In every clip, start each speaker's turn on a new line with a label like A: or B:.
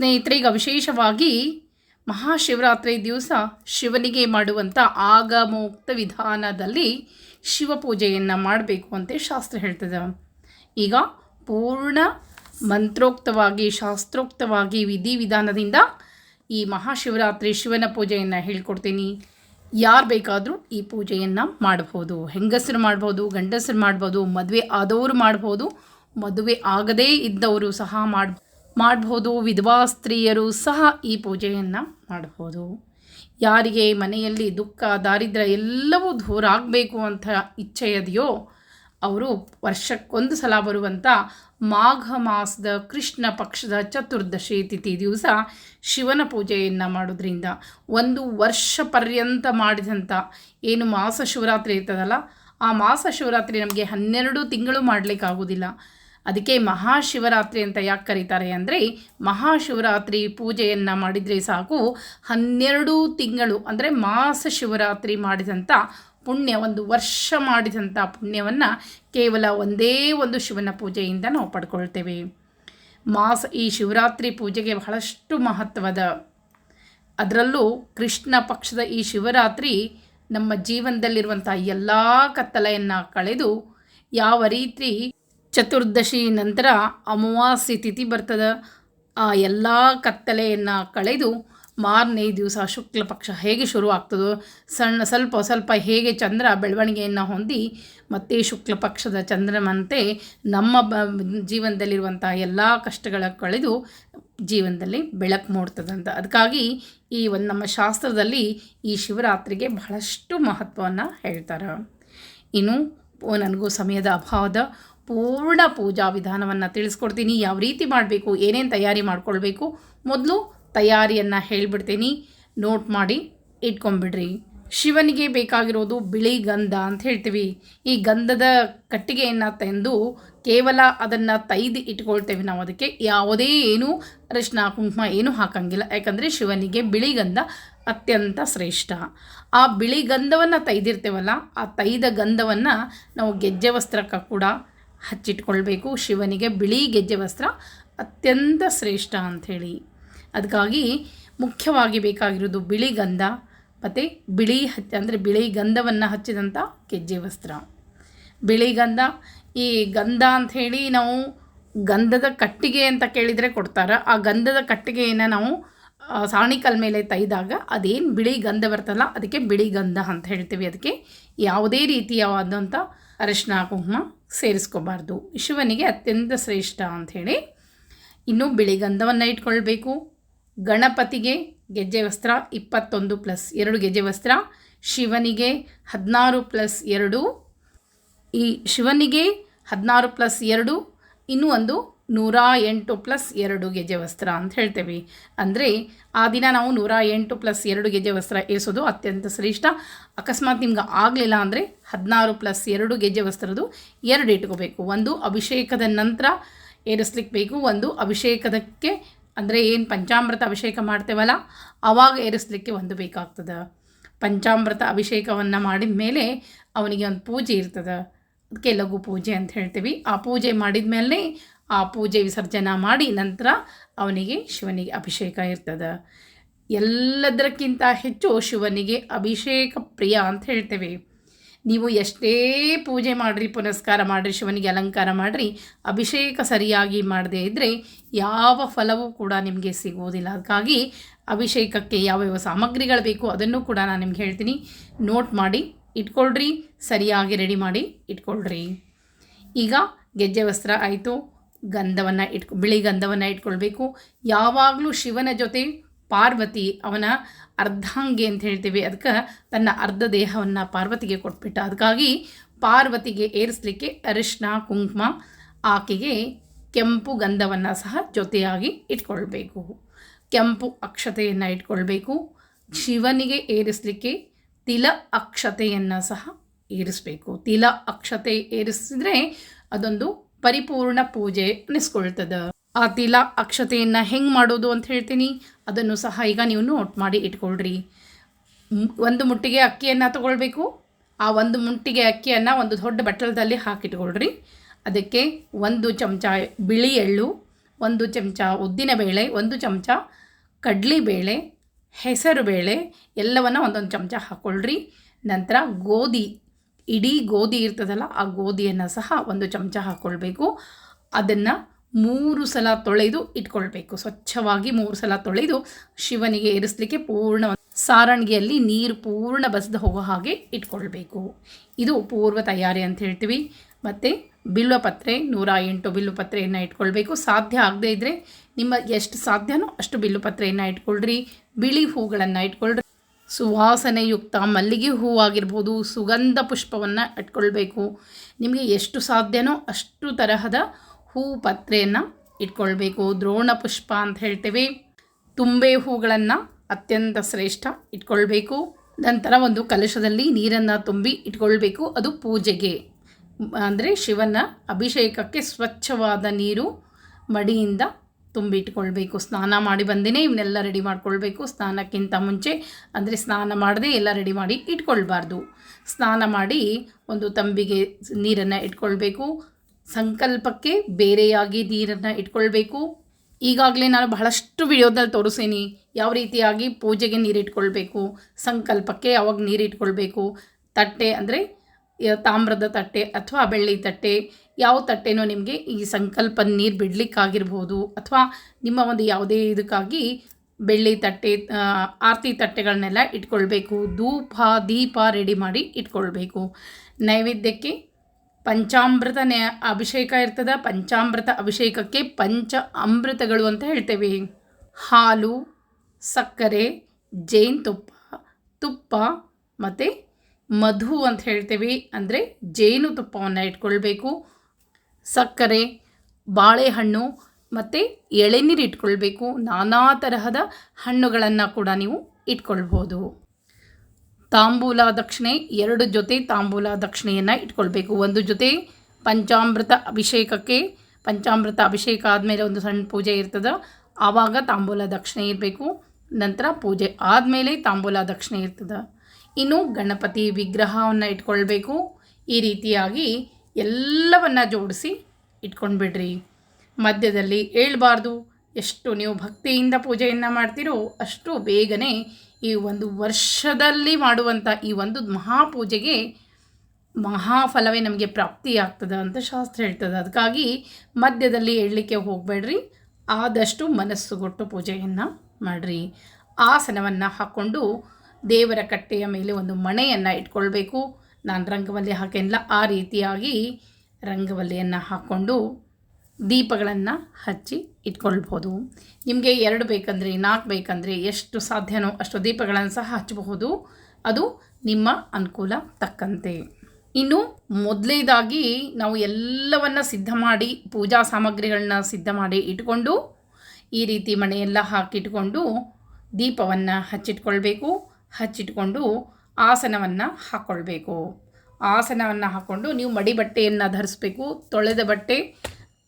A: ಸ್ನೇಹಿತರೆ ವಿಶೇಷವಾಗಿ ಮಹಾಶಿವರಾತ್ರಿ ದಿವಸ ಶಿವನಿಗೆ ಮಾಡುವಂಥ ಆಗಮೋಕ್ತ ವಿಧಾನದಲ್ಲಿ ಶಿವಪೂಜೆಯನ್ನು ಮಾಡಬೇಕು ಅಂತ ಶಾಸ್ತ್ರ ಹೇಳ್ತದೆ. ಈಗ ಪೂರ್ಣ ಮಂತ್ರೋಕ್ತವಾಗಿ, ಶಾಸ್ತ್ರೋಕ್ತವಾಗಿ ವಿಧಿವಿಧಾನದಿಂದ ಈ ಮಹಾಶಿವರಾತ್ರಿ ಶಿವನ ಪೂಜೆಯನ್ನು ಹೇಳ್ಕೊಡ್ತೀನಿ. ಯಾರು ಬೇಕಾದರೂ ಈ ಪೂಜೆಯನ್ನು ಮಾಡ್ಬೋದು. ಹೆಂಗಸರು ಮಾಡ್ಬೋದು, ಗಂಡಸರು ಮಾಡ್ಬೋದು, ಮದುವೆ ಆದವರು ಮಾಡ್ಬೋದು, ಮದುವೆ ಆಗದೇ ಇದ್ದವರು ಸಹ ಮಾಡ್ ಮಾಡ್ಬೋದು, ವಿಧವಾ ಸ್ತ್ರೀಯರು ಸಹ ಈ ಪೂಜೆಯನ್ನು ಮಾಡ್ಬೋದು. ಯಾರಿಗೆ ಮನೆಯಲ್ಲಿ ದುಃಖ, ದಾರಿದ್ರ್ಯ ಎಲ್ಲವೂ ದೂರ ಆಗಬೇಕು ಅಂತ ಇಚ್ಛೆ ಇದೆಯೋ, ಅವರು ವರ್ಷಕ್ಕೊಂದು ಸಲ ಬರುವಂಥ ಮಾಘ ಮಾಸದ ಕೃಷ್ಣ ಪಕ್ಷದ ಚತುರ್ದಶಿ ತಿಥಿ ದಿವಸ ಶಿವನ ಪೂಜೆಯನ್ನು ಮಾಡೋದ್ರಿಂದ ಒಂದು ವರ್ಷ ಪರ್ಯಂತ ಮಾಡಿದಂಥ ಏನು ಮಾಸ ಶಿವರಾತ್ರಿ ಇರ್ತದಲ್ಲ, ಆ ಮಾಸ ಶಿವರಾತ್ರಿ ನಮಗೆ ಹನ್ನೆರಡು ತಿಂಗಳು ಮಾಡಲಿಕ್ಕಾಗೋದಿಲ್ಲ. ಅದಕ್ಕೆ ಮಹಾಶಿವರಾತ್ರಿ ಅಂತ ಯಾಕೆ ಕರೀತಾರೆ ಅಂದರೆ ಮಹಾಶಿವರಾತ್ರಿ ಪೂಜೆಯನ್ನು ಮಾಡಿದರೆ ಸಾಕು. ಹನ್ನೆರಡು ತಿಂಗಳು ಅಂದರೆ ಮಾಸ ಶಿವರಾತ್ರಿ ಮಾಡಿದಂಥ ಪುಣ್ಯ, ಒಂದು ವರ್ಷ ಮಾಡಿದಂಥ ಪುಣ್ಯವನ್ನು ಕೇವಲ ಒಂದೇ ಒಂದು ಶಿವನ ಪೂಜೆಯಿಂದ ನಾವು ಪಡ್ಕೊಳ್ತೇವೆ. ಮಾಸ, ಈ ಶಿವರಾತ್ರಿ ಪೂಜೆಗೆ ಬಹಳಷ್ಟು ಮಹತ್ವದ. ಅದರಲ್ಲೂ ಕೃಷ್ಣ ಪಕ್ಷದ ಈ ಶಿವರಾತ್ರಿ ನಮ್ಮ ಜೀವನದಲ್ಲಿರುವಂಥ ಎಲ್ಲ ಕತ್ತಲೆಯನ್ನು ಕಳೆದು ಯಾವ ರೀತಿ ಚತುರ್ದಶಿ ನಂತರ ಅಮಾವಾಸ್ಯೆ ತಿಥಿ ಬರ್ತದೆ. ಆ ಎಲ್ಲ ಕತ್ತಲೆಯನ್ನು ಕಳೆದು ಮಾರನೇ ದಿವಸ ಶುಕ್ಲ ಪಕ್ಷ ಹೇಗೆ ಶುರು ಆಗ್ತದೋ, ಸಣ್ಣ ಸ್ವಲ್ಪ ಸ್ವಲ್ಪ ಹೇಗೆ ಚಂದ್ರ ಬೆಳವಣಿಗೆಯನ್ನು ಹೊಂದಿ ಮತ್ತೆ ಶುಕ್ಲ ಪಕ್ಷದ ಚಂದ್ರಮಂತೆ ನಮ್ಮ ಬ ಜೀವನದಲ್ಲಿರುವಂಥ ಎಲ್ಲ ಕಷ್ಟಗಳ ಕಳೆದು ಜೀವನದಲ್ಲಿ ಬೆಳಕು ಮೂಡ್ತದಂತ. ಅದಕ್ಕಾಗಿ ಈ ಒಂದು ನಮ್ಮ ಶಾಸ್ತ್ರದಲ್ಲಿ ಈ ಶಿವರಾತ್ರಿಗೆ ಬಹಳಷ್ಟು ಮಹತ್ವವನ್ನು ಹೇಳ್ತಾರೆ. ಇನ್ನು ನನಗೂ ಸಮಯದ ಅಭಾವದ ಪೂರ್ಣ ಪೂಜಾ ವಿಧಾನವನ್ನು ತಿಳಿಸ್ಕೊಡ್ತೀನಿ. ಯಾವ ರೀತಿ ಮಾಡಬೇಕು, ಏನೇನು ತಯಾರಿ ಮಾಡ್ಕೊಳ್ಬೇಕು ಮೊದಲು ತಯಾರಿಯನ್ನು ಹೇಳಿಬಿಡ್ತೀನಿ. ನೋಟ್ ಮಾಡಿ ಇಟ್ಕೊಂಬಿಡ್ರಿ. ಶಿವನಿಗೆ ಬೇಕಾಗಿರೋದು ಬಿಳಿ ಗಂಧ ಅಂತ ಹೇಳ್ತೀವಿ. ಈ ಗಂಧದ ಕಟ್ಟಿಗೆಯನ್ನು ತಂದು ಕೇವಲ ಅದನ್ನು ತೈದು ಇಟ್ಕೊಳ್ತೇವೆ ನಾವು. ಅದಕ್ಕೆ ಯಾವುದೇ ಏನು ಅರಿಶಿನ ಕುಂಕುಮ ಏನೂ ಹಾಕಂಗಿಲ್ಲ. ಯಾಕಂದರೆ ಶಿವನಿಗೆ ಬಿಳಿ ಗಂಧ ಅತ್ಯಂತ ಶ್ರೇಷ್ಠ. ಆ ಬಿಳಿ ಗಂಧವನ್ನು ತೈದಿರ್ತೇವಲ್ಲ, ಆ ತೈದ ಗಂಧವನ್ನು ನಾವು ಗೆಜ್ಜೆ ವಸ್ತ್ರಕ್ಕೆ ಕೂಡ ಹಚ್ಚಿಟ್ಕೊಳ್ಬೇಕು. ಶಿವನಿಗೆ ಬಿಳಿ ಗೆಜ್ಜೆ ವಸ್ತ್ರ ಅತ್ಯಂತ ಶ್ರೇಷ್ಠ ಅಂಥೇಳಿ. ಅದಕ್ಕಾಗಿ ಮುಖ್ಯವಾಗಿ ಬೇಕಾಗಿರೋದು ಬಿಳಿ ಗಂಧ, ಮತ್ತು ಬಿಳಿ ಹಚ್ಚ ಅಂದರೆ ಬಿಳಿ ಗಂಧವನ್ನು ಹಚ್ಚಿದಂಥ ಗೆಜ್ಜೆ ವಸ್ತ್ರ. ಬಿಳಿ ಗಂಧ, ಈ ಗಂಧ ಅಂಥೇಳಿ ನಾವು ಗಂಧದ ಕಟ್ಟಿಗೆ ಅಂತ ಕೇಳಿದರೆ ಕೊಡ್ತಾರೆ. ಆ ಗಂಧದ ಕಟ್ಟಿಗೆಯನ್ನು ನಾವು ಸಾಣಿಕಲ್ ಮೇಲೆ ತೈದಾಗ ಅದೇನು ಬಿಳಿ ಗಂಧ ಬರ್ತಲ್ಲ ಅದಕ್ಕೆ ಬಿಳಿ ಗಂಧ ಅಂತ ಹೇಳ್ತೀವಿ. ಅದಕ್ಕೆ ಯಾವುದೇ ರೀತಿಯಾದಂಥ ಅರಿಶಿನ, ಕುಂಕುಮ ಸೇರಿಸ್ಕೋಬಾರ್ದು. ಶಿವನಿಗೆ ಅತ್ಯಂತ ಶ್ರೇಷ್ಠ ಅಂಥೇಳಿ ಇನ್ನು ಬಿಳಿ ಗಂಧವನ್ನು ಇಟ್ಕೊಳ್ಬೇಕು. ಗಣಪತಿಗೆ ಗೆಜ್ಜೆ ವಸ್ತ್ರ ಇಪ್ಪತ್ತೊಂದು ಪ್ಲಸ್ ಎರಡು ಗೆಜ್ಜೆ ವಸ್ತ್ರ, ಶಿವನಿಗೆ ಹದಿನಾರು ಪ್ಲಸ್ ಎರಡು, ಈ ಶಿವನಿಗೆ ಹದಿನಾರು ಪ್ಲಸ್ ಎರಡು, ಇನ್ನೂ ಒಂದು ನೂರ ಎಂಟು ಪ್ಲಸ್ ಎರಡು ಗೆಜ್ಜೆ ವಸ್ತ್ರ ಅಂತ ಹೇಳ್ತೇವೆ. ಅಂದರೆ ಆ ದಿನ ನಾವು ನೂರ ಎಂಟು ಪ್ಲಸ್ ಎರಡು ಗೆಜ್ಜೆ ವಸ್ತ್ರ ಏರಿಸೋದು ಅತ್ಯಂತ ಶ್ರೇಷ್ಠ. ಅಕಸ್ಮಾತ್ ನಿಮ್ಗೆ ಆಗಲಿಲ್ಲ ಅಂದರೆ ಹದಿನಾರು ಪ್ಲಸ್ ಎರಡು ಗೆಜ್ಜೆ ವಸ್ತ್ರದ್ದು ಎರಡು ಇಟ್ಕೋಬೇಕು. ಒಂದು ಅಭಿಷೇಕದ ನಂತರ ಏರಿಸ್ಲಿಕ್ಕೆ ಬೇಕು, ಒಂದು ಅಭಿಷೇಕದಕ್ಕೆ ಅಂದರೆ ಏನು ಪಂಚಾಮೃತ ಅಭಿಷೇಕ ಮಾಡ್ತೇವಲ್ಲ ಆವಾಗ ಏರಿಸ್ಲಿಕ್ಕೆ ಒಂದು ಬೇಕಾಗ್ತದೆ. ಪಂಚಾಮೃತ ಅಭಿಷೇಕವನ್ನು ಮಾಡಿದ ಮೇಲೆ ಅವನಿಗೆ ಒಂದು ಪೂಜೆ ಇರ್ತದೆ. ಅದಕ್ಕೆ ಲಘು ಪೂಜೆ ಅಂತ ಹೇಳ್ತೀವಿ. ಆ ಪೂಜೆ ಮಾಡಿದ ಮೇಲೆ ಆ ಪೂಜೆ ವಿಸರ್ಜನೆ ಮಾಡಿ ನಂತರ ಅವನಿಗೆ ಶಿವನಿಗೆ ಅಭಿಷೇಕ ಇರ್ತದೆ. ಎಲ್ಲದಕ್ಕಿಂತ ಹೆಚ್ಚು ಶಿವನಿಗೆ ಅಭಿಷೇಕ ಪ್ರಿಯ ಅಂತ ಹೇಳ್ತೇವೆ. ನೀವು ಎಷ್ಟೇ ಪೂಜೆ ಮಾಡಿರಿ, ಪುನಸ್ಕಾರ ಮಾಡಿರಿ, ಶಿವನಿಗೆ ಅಲಂಕಾರ ಮಾಡಿರಿ, ಅಭಿಷೇಕ ಸರಿಯಾಗಿ ಮಾಡದೇ ಇದ್ದರೆ ಯಾವ ಫಲವೂ ಕೂಡ ನಿಮಗೆ ಸಿಗುವುದಿಲ್ಲ. ಅದಕ್ಕಾಗಿ ಅಭಿಷೇಕಕ್ಕೆ ಯಾವ್ಯಾವ ಸಾಮಗ್ರಿಗಳು ಬೇಕು ಅದನ್ನು ಕೂಡ ನಾನು ನಿಮ್ಗೆ ಹೇಳ್ತೀನಿ. ನೋಟ್ ಮಾಡಿ, ಇಟ್ಕೊಳ್ರಿ. ಸರಿಯಾಗಿ ರೆಡಿ ಮಾಡಿ ಇಟ್ಕೊಳ್ರಿ. ಈಗ ಗೆಜ್ಜೆ ವಸ್ತ್ರ ಆಯಿತು. ಗಂಧವನ್ನು ಇಟ್ಕೊ, ಬಿಳಿ ಗಂಧವನ್ನು ಇಟ್ಕೊಳ್ಬೇಕು. ಯಾವಾಗಲೂ ಶಿವನ ಜೊತೆ ಪಾರ್ವತಿ ಅವನ ಅರ್ಧಾಂಗಿ ಅಂತ ಹೇಳ್ತೀವಿ. ಅದಕ್ಕೆ ತನ್ನ ಅರ್ಧ ದೇಹವನ್ನು ಪಾರ್ವತಿಗೆ ಕೊಟ್ಬಿಟ್ಟ. ಅದಕ್ಕಾಗಿ ಪಾರ್ವತಿಗೆ ಏರಿಸಲಿಕ್ಕೆ ಅರಿಶಿನ ಕುಂಕುಮ, ಆಕೆಗೆ ಕೆಂಪು ಗಂಧವನ್ನು ಸಹ ಜೊತೆಯಾಗಿ ಇಟ್ಕೊಳ್ಬೇಕು. ಕೆಂಪು ಅಕ್ಷತೆಯನ್ನು ಇಟ್ಕೊಳ್ಬೇಕು. ಶಿವನಿಗೆ ಏರಿಸಲಿಕ್ಕೆ ತಿಲ ಅಕ್ಷತೆಯನ್ನು ಸಹ ಏರಿಸಬೇಕು. ತಿಲ ಅಕ್ಷತೆ ಏರಿಸಿದ್ರೆ ಅದೊಂದು ಪರಿಪೂರ್ಣ ಪೂಜೆ ಅನ್ನಿಸ್ಕೊಳ್ತದೆ. ಆ ತಿಲ ಅಕ್ಷತೆಯನ್ನು ಹೆಂಗೆ ಮಾಡೋದು ಅಂತ ಹೇಳ್ತೀನಿ. ಅದನ್ನು ಸಹ ಈಗ ನೀವು ನೋಟ್ ಮಾಡಿ ಇಟ್ಕೊಳ್ರಿ. ಒಂದು ಮುಟ್ಟಿಗೆ ಅಕ್ಕಿಯನ್ನು ತಗೊಳ್ಬೇಕು. ಆ ಒಂದು ಮುಟ್ಟಿಗೆ ಅಕ್ಕಿಯನ್ನು ಒಂದು ದೊಡ್ಡ ಬಟ್ಟಲದಲ್ಲಿ ಹಾಕಿಟ್ಕೊಳ್ರಿ. ಅದಕ್ಕೆ ಒಂದು ಚಮಚ ಬಿಳಿ ಎಳ್ಳು, ಒಂದು ಚಮಚ ಉದ್ದಿನಬೇಳೆ ಒಂದು ಚಮಚ ಕಡ್ಲೆಬೇಳೆ ಹೆಸರು ಬೇಳೆ ಎಲ್ಲವನ್ನು ಒಂದೊಂದು ಚಮಚ ಹಾಕ್ಕೊಳ್ರಿ ನಂತರ ಗೋಧಿ ಇಡೀ ಗೋಧಿ ಇರ್ತದಲ್ಲ, ಆ ಗೋಧಿಯನ್ನು ಸಹ ಒಂದು ಚಮಚ ಹಾಕ್ಕೊಳ್ಬೇಕು ಅದನ್ನು ಮೂರು ಸಲ ತೊಳೆದು ಇಟ್ಕೊಳ್ಬೇಕು. ಸ್ವಚ್ಛವಾಗಿ ಮೂರು ಸಲ ತೊಳೆದು ಶಿವನಿಗೆ ಏರಿಸಲಿಕ್ಕೆ ಪೂರ್ಣ ಸಾರಣಿಗೆಯಲ್ಲಿ ನೀರು ಪೂರ್ಣ ಬಸಿದು ಹೋಗೋ ಹಾಗೆ ಇಟ್ಕೊಳ್ಬೇಕು. ಇದು ಪೂರ್ವ ತಯಾರಿ ಅಂತ ಹೇಳ್ತೀವಿ. ಮತ್ತು ಬಿಲ್ವಪತ್ರೆ ನೂರ ಎಂಟು ಬಿಲ್ವಪತ್ರೆಯನ್ನು ಇಟ್ಕೊಳ್ಬೇಕು. ಸಾಧ್ಯ ಆಗದೇ ಇದ್ದರೆ ನಿಮ್ಮ ಎಷ್ಟು ಸಾಧ್ಯನೋ ಅಷ್ಟು ಬಿಲ್ವಪತ್ರೆಯನ್ನು ಇಟ್ಕೊಳ್ರಿ. ಬಿಳಿ ಹೂಗಳನ್ನು ಇಟ್ಕೊಳ್ರಿ. ಸುವಾಸನೆಯುಕ್ತ ಮಲ್ಲಿಗೆ ಹೂವಾಗಿರ್ಬೋದು ಸುಗಂಧ ಪುಷ್ಪವನ್ನು ಇಟ್ಕೊಳ್ಬೇಕು. ನಿಮಗೆ ಎಷ್ಟು ಸಾಧ್ಯನೋ ಅಷ್ಟು ತರಹದ ಹೂ ಪತ್ರೆಯನ್ನು ಇಟ್ಕೊಳ್ಬೇಕು. ದ್ರೋಣ ಪುಷ್ಪ ಅಂತ ಹೇಳ್ತೇವೆ. ತುಂಬೆ ಹೂಗಳನ್ನು ಅತ್ಯಂತ ಶ್ರೇಷ್ಠ ಇಟ್ಕೊಳ್ಬೇಕು. ನಂತರ ಒಂದು ಕಲಶದಲ್ಲಿ ನೀರನ್ನು ತುಂಬಿ ಇಟ್ಕೊಳ್ಬೇಕು. ಅದು ಪೂಜೆಗೆ. ಅಂದರೆ ಶಿವನ ಅಭಿಷೇಕಕ್ಕೆ ಸ್ವಚ್ಛವಾದ ನೀರು ಮಡಿಯಿಂದ ತುಂಬಿಟ್ಕೊಳ್ಬೇಕು. ಸ್ನಾನ ಮಾಡಿ ಬಂದೇ ಇವನ್ನೆಲ್ಲ ರೆಡಿ ಮಾಡ್ಕೊಳ್ಬೇಕು. ಸ್ನಾನಕ್ಕಿಂತ ಮುಂಚೆ ಅಂದರೆ ಸ್ನಾನ ಮಾಡದೆ ಎಲ್ಲ ರೆಡಿ ಮಾಡಿ ಇಟ್ಕೊಳ್ಬಾರ್ದು. ಸ್ನಾನ ಮಾಡಿ ಒಂದು ತಂಬಿಗೆ ನೀರನ್ನು ಇಟ್ಕೊಳ್ಬೇಕು. ಸಂಕಲ್ಪಕ್ಕೆ ಬೇರೆಯಾಗಿ ನೀರನ್ನು ಇಟ್ಕೊಳ್ಬೇಕು. ಈಗಾಗಲೇ ನಾನು ಬಹಳಷ್ಟು ವಿಡಿಯೋದಲ್ಲಿ ತೋರಿಸೀನಿ ಯಾವ ರೀತಿಯಾಗಿ ಪೂಜೆಗೆ ನೀರಿಟ್ಕೊಳ್ಬೇಕು ಸಂಕಲ್ಪಕ್ಕೆ ಯಾವಾಗ ನೀರಿಟ್ಕೊಳ್ಬೇಕು ತಟ್ಟೆ ಅಂದರೆ ತಾಮ್ರದ ತಟ್ಟೆ ಅಥವಾ ಬೆಳ್ಳಿ ತಟ್ಟೆ ಯಾವ ತಟ್ಟೆನೋ ನಿಮಗೆ ಈ ಸಂಕಲ್ಪ ನೀರು ಬಿಡಲಿಕ್ಕಾಗಿರ್ಬೋದು ಅಥವಾ ನಿಮ್ಮ ಒಂದು ಯಾವುದೇ ಇದಕ್ಕಾಗಿ ಬೆಳ್ಳಿ ತಟ್ಟೆ ಆರತಿ ತಟ್ಟೆಗಳನ್ನೆಲ್ಲ ಇಟ್ಕೊಳ್ಬೇಕು. ಧೂಪ, ದೀಪ ರೆಡಿ ಮಾಡಿ ಇಟ್ಕೊಳ್ಬೇಕು. ನೈವೇದ್ಯಕ್ಕೆ ಪಂಚಾಮೃತ ಅಭಿಷೇಕ ಇರ್ತದೆ. ಪಂಚಾಮೃತ ಅಭಿಷೇಕಕ್ಕೆ ಪಂಚ ಅಮೃತಗಳು ಅಂತ ಹೇಳ್ತೇವೆ. ಹಾಲು, ಸಕ್ಕರೆ ಜೇನುತುಪ್ಪ ತುಪ್ಪ ಮತ್ತು ಮಧು ಅಂತ ಹೇಳ್ತೇವೆ. ಅಂದರೆ ಜೇನುತುಪ್ಪವನ್ನು ಇಟ್ಕೊಳ್ಬೇಕು. ಸಕ್ಕರೆ, ಬಾಳೆಹಣ್ಣು ಮತ್ತು ಎಳೆನೀರು ಇಟ್ಕೊಳ್ಬೇಕು. ನಾನಾ ತರಹದ ಹಣ್ಣುಗಳನ್ನು ಕೂಡ ನೀವು ಇಟ್ಕೊಳ್ಬೋದು. ತಾಂಬೂಲ ದಕ್ಷಿಣೆ, ಎರಡು ಜೊತೆ ತಾಂಬೂಲ ದಕ್ಷಿಣೆಯನ್ನು ಇಟ್ಕೊಳ್ಬೇಕು. ಒಂದು ಜೊತೆ ಪಂಚಾಮೃತ ಅಭಿಷೇಕಕ್ಕೆ, ಪಂಚಾಮೃತ ಅಭಿಷೇಕ ಆದಮೇಲೆ ಒಂದು ಸಣ್ಣ ಪೂಜೆ ಇರ್ತದೆ, ಆವಾಗ ತಾಂಬೂಲ ದಕ್ಷಿಣೆ ಇರಬೇಕು. ನಂತರ ಪೂಜೆ ಆದಮೇಲೆ ತಾಂಬೂಲ ದಕ್ಷಿಣೆ ಇರ್ತದೆ. ಇನ್ನು ಗಣಪತಿ ವಿಗ್ರಹವನ್ನು ಇಟ್ಕೊಳ್ಬೇಕು. ಈ ರೀತಿಯಾಗಿ ಎಲ್ಲವನ್ನು ಜೋಡಿಸಿ ಇಟ್ಕೊಂಡ್ಬಿಡ್ರಿ. ಮಧ್ಯದಲ್ಲಿ ಹೇಳ್ಬಾರ್ದು, ಎಷ್ಟು ನೀವು ಭಕ್ತಿಯಿಂದ ಪೂಜೆಯನ್ನು ಮಾಡ್ತೀರೋ ಅಷ್ಟು ಬೇಗನೆ ಈ ಒಂದು ವರ್ಷದಲ್ಲಿ ಮಾಡುವಂಥ ಈ ಒಂದು ಮಹಾಪೂಜೆಗೆ ಮಹಾಫಲವೇ ನಮಗೆ ಪ್ರಾಪ್ತಿಯಾಗ್ತದೆ ಅಂತ ಶಾಸ್ತ್ರ ಹೇಳ್ತದೆ. ಅದಕ್ಕಾಗಿ ಮಧ್ಯದಲ್ಲಿ ಹೇಳಲಿಕ್ಕೆ ಹೋಗಬೇಡ್ರಿ. ಆದಷ್ಟು ಮನಸ್ಸು ಕೊಟ್ಟು ಪೂಜೆಯನ್ನು ಮಾಡಿರಿ. ಆಸನವನ್ನು ಹಾಕ್ಕೊಂಡು ದೇವರ ಕಟ್ಟೆಯ ಮೇಲೆ ಒಂದು ಮಣೆಯನ್ನು ಇಟ್ಕೊಳ್ಬೇಕು. ನಾನು ರಂಗವಲ್ಲಿ ಹಾಕೇನಿಲ್ಲ ಆ ರೀತಿಯಾಗಿ ರಂಗವಲ್ಲಿಯನ್ನು ಹಾಕ್ಕೊಂಡು ದೀಪಗಳನ್ನು ಹಚ್ಚಿ ಇಟ್ಕೊಳ್ಬೋದು. ನಿಮಗೆ ಎರಡು ಬೇಕಂದರೆ, ನಾಲ್ಕು ಬೇಕಂದರೆ ಎಷ್ಟು ಸಾಧ್ಯನೋ ಅಷ್ಟು ದೀಪಗಳನ್ನು ಸಹ ಹಚ್ಚಬಹುದು. ಅದು ನಿಮ್ಮ ಅನುಕೂಲ ತಕ್ಕಂತೆ. ಇನ್ನು ಮೊದಲೇದಾಗಿ ನಾವು ಎಲ್ಲವನ್ನು ಸಿದ್ಧ ಮಾಡಿ, ಪೂಜಾ ಸಾಮಗ್ರಿಗಳನ್ನ ಸಿದ್ಧ ಮಾಡಿ ಇಟ್ಕೊಂಡು, ಈ ರೀತಿ ಮಣೆಯೆಲ್ಲ ಹಾಕಿಟ್ಕೊಂಡು ದೀಪವನ್ನು ಹಚ್ಚಿಟ್ಕೊಳ್ಬೇಕು. ಹಚ್ಚಿಟ್ಕೊಂಡು ಆಸನವನ್ನು ಹಾಕ್ಕೊಳ್ಬೇಕು ಆಸನವನ್ನು ಹಾಕ್ಕೊಂಡು ನೀವು ಮಡಿ ಬಟ್ಟೆಯನ್ನು ಧರಿಸ್ಬೇಕು. ತೊಳೆದ ಬಟ್ಟೆ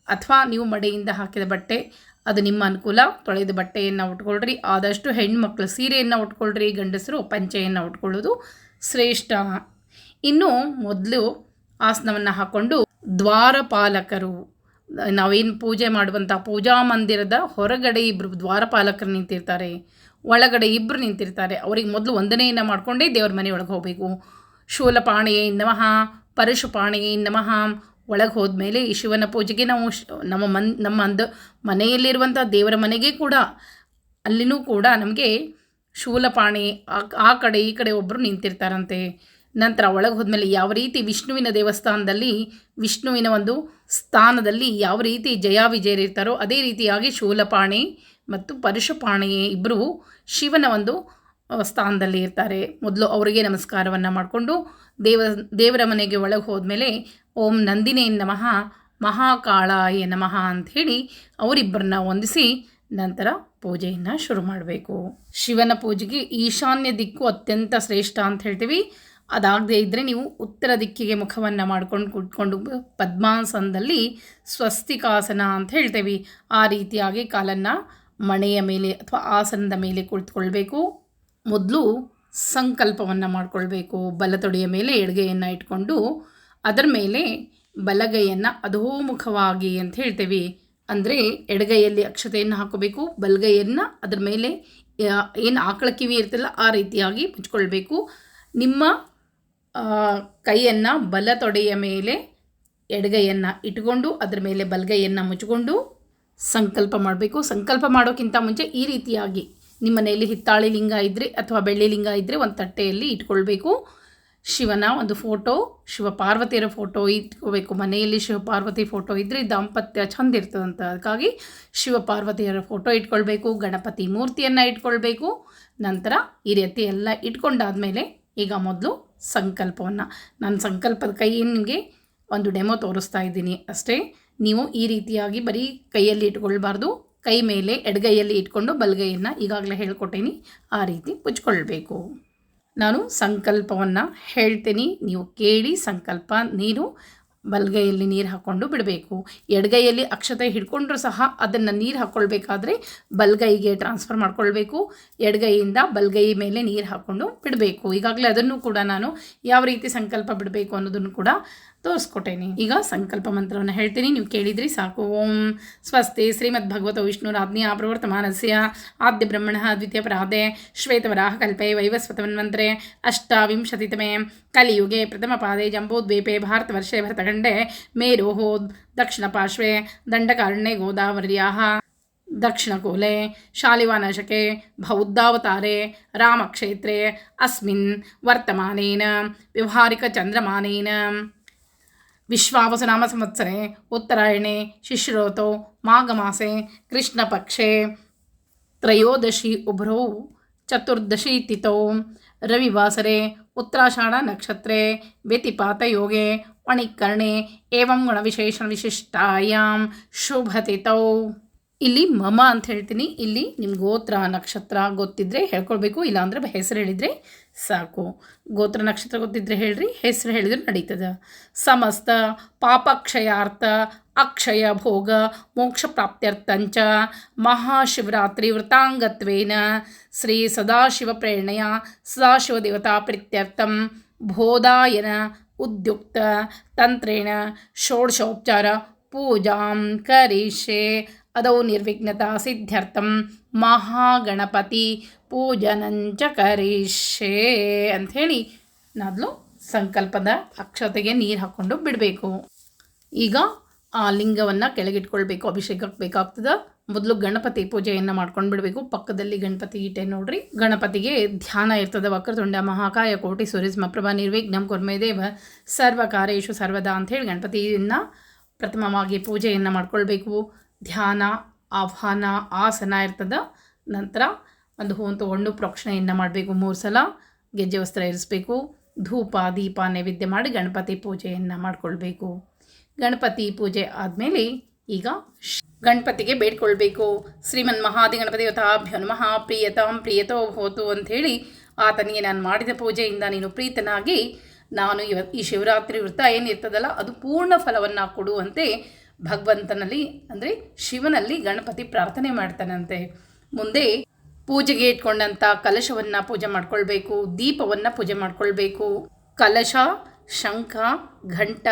A: ಅಥವಾ ನೀವು ಮಡಿಯಿಂದ ಹಾಕಿದ ಬಟ್ಟೆ, ಅದು ನಿಮ್ಮ ಅನುಕೂಲ. ತೊಳೆದ ಬಟ್ಟೆಯನ್ನು ಉಟ್ಕೊಳ್ರಿ. ಆದಷ್ಟು ಹೆಣ್ಮಕ್ಳು ಸೀರೆಯನ್ನು ಉಟ್ಕೊಳ್ರಿ, ಗಂಡಸರು ಪಂಚೆಯನ್ನು ಉಟ್ಕೊಳ್ಳೋದು ಶ್ರೇಷ್ಠ. ಇನ್ನು ಮೊದಲು ಆಸನವನ್ನು ಹಾಕ್ಕೊಂಡು ದ್ವಾರಪಾಲಕರು, ನಾವೇನು ಪೂಜೆ ಮಾಡುವಂಥ ಪೂಜಾ ಮಂದಿರದ ಹೊರಗಡೆ ಇಬ್ಬರು ದ್ವಾರಪಾಲಕರು ನಿಂತಿರ್ತಾರೆ. ಒಳಗಡೆ ಇಬ್ಬರು ನಿಂತಿರ್ತಾರೆ. ಅವ್ರಿಗೆ ಮೊದಲು ವಂದನೆಯನ್ನು ಮಾಡಿಕೊಂಡೇ ದೇವ್ರ ಮನೆ ಒಳಗೆ ಹೋಗಬೇಕು. ಶೂಲಪಾಣಿಯೇ ನಮಃ, ಪರಶುಪಾಣಿಯೇ ನಮಃ. ಒಳಗೆ ಹೋದ್ಮೇಲೆ ಈ ಶಿವನ ಪೂಜೆಗೆ ನಾವು ನಮ್ಮ ಮನ್, ನಮ್ಮ ಅಂದ ಮನೆಯಲ್ಲಿರುವಂಥ ದೇವರ ಮನೆಗೆ ಕೂಡ, ಅಲ್ಲಿನೂ ಕೂಡ ನಮಗೆ ಶೂಲಪಾಣಿ, ಆ- ಆ ಕಡೆ ಈ ಕಡೆ ಒಬ್ಬರು ನಿಂತಿರ್ತಾರಂತೆ. ನಂತರ ಒಳಗೆ ಹೋದ್ಮೇಲೆ ಯಾವ ರೀತಿ ವಿಷ್ಣುವಿನ ದೇವಸ್ಥಾನದಲ್ಲಿ, ವಿಷ್ಣುವಿನ ಒಂದು ಸ್ಥಾನದಲ್ಲಿ ಯಾವ ರೀತಿ ಜಯ ವಿಜಯರಿರ್ತಾರೋ ಅದೇ ರೀತಿಯಾಗಿ ಶೂಲಪಾಣಿ ಮತ್ತು ಪರಶುಪಾಣಿ ಇಬ್ಬರು ಶಿವನ ಒಂದು ಸ್ಥಾನದಲ್ಲಿ ಇರ್ತಾರೆ. ಮೊದಲು ಅವರಿಗೆ ನಮಸ್ಕಾರವನ್ನು ಮಾಡಿಕೊಂಡು ದೇವ, ದೇವರ ಮನೆಗೆ ಒಳಗೆ ಹೋದ್ಮೇಲೆ ಓಂ ನಂದಿನೇ ನಮಃ, ಮಹಾಕಾಳಾಯ ನಮಃ ಅಂಥೇಳಿ ಅವರಿಬ್ಬರನ್ನ ವಂದಿಸಿ ನಂತರ ಪೂಜೆಯನ್ನು ಶುರು ಮಾಡಬೇಕು. ಶಿವನ ಪೂಜೆಗೆ ಈಶಾನ್ಯ ದಿಕ್ಕು ಅತ್ಯಂತ ಶ್ರೇಷ್ಠ ಅಂತ ಹೇಳ್ತೀವಿ. ಅದಾಗದೇ ಇದ್ದರೆ ನೀವು ಉತ್ತರ ದಿಕ್ಕಿಗೆ ಮುಖವನ್ನು ಮಾಡ್ಕೊಂಡು ಕುಟ್ಕೊಂಡು ಪದ್ಮಾಸನದಲ್ಲಿ ಸ್ವಸ್ತಿಕಾಸನ ಅಂತ ಹೇಳ್ತೇವೆ. ಆ ರೀತಿಯಾಗಿ ಕಾಲನ್ನು ಮಣೆಯ ಮೇಲೆ ಅಥವಾ ಆಸನದ ಮೇಲೆ ಕುಳಿತುಕೊಳ್ಬೇಕು. ಮೊದಲು ಸಂಕಲ್ಪವನ್ನು ಮಾಡಿಕೊಳ್ಬೇಕು. ಬಲತೊಡೆಯ ಮೇಲೆ ಎಡಗೈಯನ್ನು ಇಟ್ಕೊಂಡು ಅದರ ಮೇಲೆ ಬಲಗೈಯನ್ನು ಅಧೋಮುಖವಾಗಿ ಅಂತ ಹೇಳ್ತೇವೆ. ಅಂದರೆ ಎಡಗೈಯಲ್ಲಿ ಅಕ್ಷತೆಯನ್ನು ಹಾಕೋಬೇಕು, ಬಲಗೈಯನ್ನು ಅದರ ಮೇಲೆ ಏನು ಆಕಳ ಕಿವಿ ಇರ್ತಲ್ಲ ಆ ರೀತಿಯಾಗಿ ಮುಚ್ಕೊಳ್ಬೇಕು. ನಿಮ್ಮ ಕೈಯನ್ನು ಬಲ ತೊಡೆಯ ಮೇಲೆ ಎಡಗೈಯನ್ನು ಇಟ್ಕೊಂಡು ಅದರ ಮೇಲೆ ಬಲಗೈಯನ್ನು ಮುಚ್ಕೊಂಡು ಸಂಕಲ್ಪ ಮಾಡಬೇಕು. ಸಂಕಲ್ಪ ಮಾಡೋಕ್ಕಿಂತ ಮುಂಚೆ ಈ ರೀತಿಯಾಗಿ ನಿಮ್ಮ ಮನೆಯಲ್ಲಿ ಹಿತ್ತಾಳಿ ಲಿಂಗ ಇದ್ದರೆ ಅಥವಾ ಬೆಳ್ಳಿ ಲಿಂಗ ಇದ್ದರೆ ಒಂದು ತಟ್ಟೆಯಲ್ಲಿ ಇಟ್ಕೊಳ್ಬೇಕು. ಶಿವನ ಒಂದು ಫೋಟೋ ಶಿವ ಪಾರ್ವತಿಯರ ಫೋಟೋ ಇಟ್ಕೋಬೇಕು ಮನೆಯಲ್ಲಿ ಶಿವ ಪಾರ್ವತಿ ಫೋಟೋ ಇದ್ದರೆ ದಾಂಪತ್ಯ ಚೆಂದ ಇರ್ತದಂತ ಅದಕ್ಕಾಗಿ ಶಿವ ಪಾರ್ವತಿಯರ ಫೋಟೋ ಇಟ್ಕೊಳ್ಬೇಕು, ಗಣಪತಿ ಮೂರ್ತಿಯನ್ನು ಇಟ್ಕೊಳ್ಬೇಕು. ನಂತರ ಈ ರೀತಿ ಎಲ್ಲ ಇಟ್ಕೊಂಡಾದಮೇಲೆ ಈಗ ಮೊದಲು ಸಂಕಲ್ಪವನ್ನು. ನಾನು ಸಂಕಲ್ಪದ ಕೈಯಿಗೆ ಒಂದು ಡೆಮೋ ತೋರಿಸ್ತಾ ಇದ್ದೀನಿ ಅಷ್ಟೇ. ನೀವು ಈ ರೀತಿಯಾಗಿ ಬರೀ ಕೈಯಲ್ಲಿ ಇಟ್ಕೊಳ್ಬಾರ್ದು, ಕೈ ಮೇಲೆ ಎಡಗೈಯಲ್ಲಿ ಇಟ್ಕೊಂಡು ಬಲಗೈಯನ್ನು ಈಗಾಗಲೇ ಹೇಳ್ಕೊಟ್ಟೀನಿ, ಆ ರೀತಿ ಮುಚ್ಕೊಳ್ಬೇಕು ನಾನು ಸಂಕಲ್ಪವನ್ನು ಹೇಳ್ತೀನಿ, ನೀವು ಕೇಳಿ ಸಂಕಲ್ಪ, ನೀರು ಬಲಗೈಯಲ್ಲಿ ನೀರು ಹಾಕ್ಕೊಂಡು ಬಿಡಬೇಕು. ಎಡಗೈಯಲ್ಲಿ ಅಕ್ಷತೆ ಹಿಡ್ಕೊಂಡ್ರೂ ಸಹ ಅದನ್ನು ನೀರು ಹಾಕ್ಕೊಳ್ಬೇಕಾದ್ರೆ ಬಲಗೈಗೆ ಟ್ರಾನ್ಸ್ಫರ್ ಮಾಡ್ಕೊಳ್ಬೇಕು, ಎಡಗೈಯಿಂದ ಬಲಗೈ ಮೇಲೆ ನೀರು ಹಾಕ್ಕೊಂಡು ಬಿಡಬೇಕು. ಈಗಾಗಲೇ ಅದನ್ನು ಕೂಡ ನಾನು ಯಾವ ರೀತಿ ಸಂಕಲ್ಪ ಬಿಡಬೇಕು ಅನ್ನೋದನ್ನು ಕೂಡ ತೋರಿಸ್ಕೊಟ್ಟೇನಿ. ಈಗ ಸಂಕಲ್ಪ ಮಂತ್ರವನ್ನು ಹೇಳ್ತೀನಿ. ನೀವು ಕೇಳಿದ್ರಿ ಸಾಕು. ಓಂ ಸ್ವಸ್ತಿ ಶ್ರೀಮದ್ ಭಗವತ ವಿಷ್ಣುರಾಜ್ಞಾ ಪ್ರವರ್ತಮಾನಸ್ಯ ಆದ್ಯ ಬ್ರಹ್ಮಣ ದ್ವಿತೀಯ ಪರಾಧೆ ಶ್ವೇತವರಾಹ ಕಲ್ಪೆ ವೈವಸ್ವತಮನ್ವಂತರೆ ಅಷ್ಟಾವಿಂಶತಿತಮೆ ಕಲಿಯುಗೆ ಪ್ರಥಮ ಪಾದೆ ಜಂಬೂದ್ವೀಪೆ ಭಾರತವರ್ಷೆ ಭರತಖಂಡೆ ಮೇರೋಹೋದ್ ದಕ್ಷಿಣ ಪಾರ್ಶ್ವೆ ದಂಡಕಾರಣ್ಯೆ ಗೋದಾವರ್ಯಾ ದಕ್ಷಿಣಕೋಲೆ ಶಾಲಿವಾನಶಕೆ ಬೌದ್ಧಾವತಾರೆ ರಾಮಕ್ಷೇತ್ರೆ ಅಸ್ಮಿನ್ ವರ್ತಮಾನೇನ ವ್ಯವಹಾರಿಕಚಂದ್ರಮಾನೇನ ವಿಶ್ವಾವಸುನಾಮ ಸಂವತ್ಸರೆ, ಉತ್ತರಾಯಣೆ ಶಿಶ್ರೋತೋ ಮಾಘಮಾಸೆ, ಕೃಷ್ಣಪಕ್ಷೆ, ತ್ರಯೋದಶಿ ಉಭ್ರೌ, ಚತುರ್ದಶಿ ತಿಥೌ ರವಿವಾಸರೆ ಉತ್ತರಾಷಾಢ ನಕ್ಷತ್ರೆ, ವ್ಯತಿಪಾತಯೋಗೆ, ವಣಿಕರ್ಣೆ, ಏವಂ ಗುಣವಿಶೇಷ ವಿಶಿಷ್ಟಾಯಾಮ್ ಶುಭತಿಥೌ ಇಲ್ಲಿ ಮಮ ಅಂತ ಹೇಳ್ತೀನಿ. ಇಲ್ಲಿ ನಿಮ್ಮ ಗೋತ್ರ ನಕ್ಷತ್ರ ಗೊತ್ತಿದ್ದರೆ ಹೇಳ್ಕೊಳ್ಬೇಕು, ಇಲ್ಲಾಂದ್ರೆ ಹೆಸರು ಹೇಳಿದರೆ ಸಾಕು. ಗೋತ್ರ ನಕ್ಷತ್ರ ಗೊತ್ತಿದ್ರೆ ಹೇಳ್ರಿ, ಹೆಸರು ಹೇಳಿದ್ರೆ ನಡೀತದ. ಸಮಸ್ತ, ಪಾಪಕ್ಷಯಾರ್ಥ, ಅಕ್ಷಯ ಭೋಗ, ಮೋಕ್ಷ ಪ್ರಾಪ್ತ್ಯರ್ಥಂಚ, ಮಹಾಶಿವರಾತ್ರಿ ವೃತಾಂಗತ್ವೇನ ಶ್ರೀ ಸದಾಶಿವ ಪ್ರೇರಣೆಯ, ಸದಾಶಿವ ದೇವತಾ ಪ್ರೀತ್ಯರ್ಥಂ, ಬೋಧಾಯನ, ಉದ್ಯುಕ್ತ, ತಂತ್ರೇಣ, ಷೋಡಶೋಪಚಾರ, ಪೂಜಾಂ ಕರಿಷೆ, ಅದೌ ನಿರ್ವಿಘ್ನತಾ ಸಿದ್ಧ್ಯರ್ಥಂ ಮಹಾಗಣಪತಿ ಪೂಜನಂಚ ಕರಿಷ್ಯೆ ಅಂಥೇಳಿ ನಾದ್ಲು ಸಂಕಲ್ಪದ ಅಕ್ಷತೆಗೆ ನೀರು ಹಾಕ್ಕೊಂಡು ಬಿಡಬೇಕು. ಈಗ ಆ ಲಿಂಗವನ್ನು ಕೆಳಗಿಟ್ಕೊಳ್ಬೇಕು ಅಭಿಷೇಕಕ್ಕೆ ಬೇಕಾಗ್ತದೆ. ಮೊದಲು ಗಣಪತಿ ಪೂಜೆಯನ್ನು ಮಾಡ್ಕೊಂಡು ಬಿಡಬೇಕು. ಪಕ್ಕದಲ್ಲಿ ಗಣಪತಿ ಇಟ್ಟೆ ನೋಡ್ರಿ. ಗಣಪತಿಗೆ ಧ್ಯಾನ ಇರ್ತದೆ. ವಕ್ರತುಂಡ, ಮಹಾಕಾಯ, ಕೋಟಿ, ಸುರಿಸ್ಮ, ಪ್ರಭಾ, ನಿರ್ವಿಘ್ನಂ, ಕುರ್ಮೇ, ದೇವ ಸರ್ವ ಸರ್ವದಾ ಅಂಥೇಳಿ ಗಣಪತಿಯನ್ನು ಪ್ರಥಮವಾಗಿ ಪೂಜೆಯನ್ನು ಮಾಡ್ಕೊಳ್ಬೇಕು. ಧ್ಯಾನ ಆಹ್ವಾನ, ಆಸನ ಇರ್ತದೆ. ನಂತರ ಒಂದು ಹೂವನ್ನು ತೊಗೊಂಡು ಪ್ರೋಕ್ಷಣೆಯನ್ನು ಮಾಡಬೇಕು. ಮೂರು ಸಲ ಗೆಜ್ಜೆ ವಸ್ತ್ರ ಇರಿಸ್ಬೇಕು. ಧೂಪ, ದೀಪ, ನೈವೇದ್ಯ ಮಾಡಿ ಗಣಪತಿ ಪೂಜೆಯನ್ನು ಮಾಡಿಕೊಳ್ಬೇಕು. ಗಣಪತಿ ಪೂಜೆ ಆದಮೇಲೆ ಈಗ ಗಣಪತಿಗೆ ಬೇಡ್ಕೊಳ್ಬೇಕು. ಶ್ರೀಮನ್ ಮಹಾದಿ ಗಣಪತಿ ದೇವತಾಭ್ಯೋ ನಮಃ. ಪ್ರಿಯತಾಂ ಪ್ರಿಯತೋ ಹೋತು ಅಂಥೇಳಿ ಆತನಿಗೆ ನಾನು ಮಾಡಿದ ಪೂಜೆಯಿಂದ ನೀನು ಪ್ರೀತನಾಗಿ ನಾನು ಈ ಶಿವರಾತ್ರಿ ವೃತ್ತ ಏನಿರ್ತದಲ್ಲ ಅದು ಪೂರ್ಣ ಫಲವನ್ನು ಕೊಡುವಂತೆ ಭಗವಂತನಲ್ಲಿ, ಅಂದರೆ ಶಿವನಲ್ಲಿ ಗಣಪತಿ ಪ್ರಾರ್ಥನೆ ಮಾಡ್ತಾನಂತೆ. ಮುಂದೆ ಪೂಜೆಗೆ ಇಟ್ಕೊಂಡಂಥ ಕಲಶವನ್ನು ಪೂಜೆ ಮಾಡ್ಕೊಳ್ಬೇಕು, ದೀಪವನ್ನು ಪೂಜೆ ಮಾಡ್ಕೊಳ್ಬೇಕು. ಕಲಶ, ಶಂಖ, ಘಂಟ,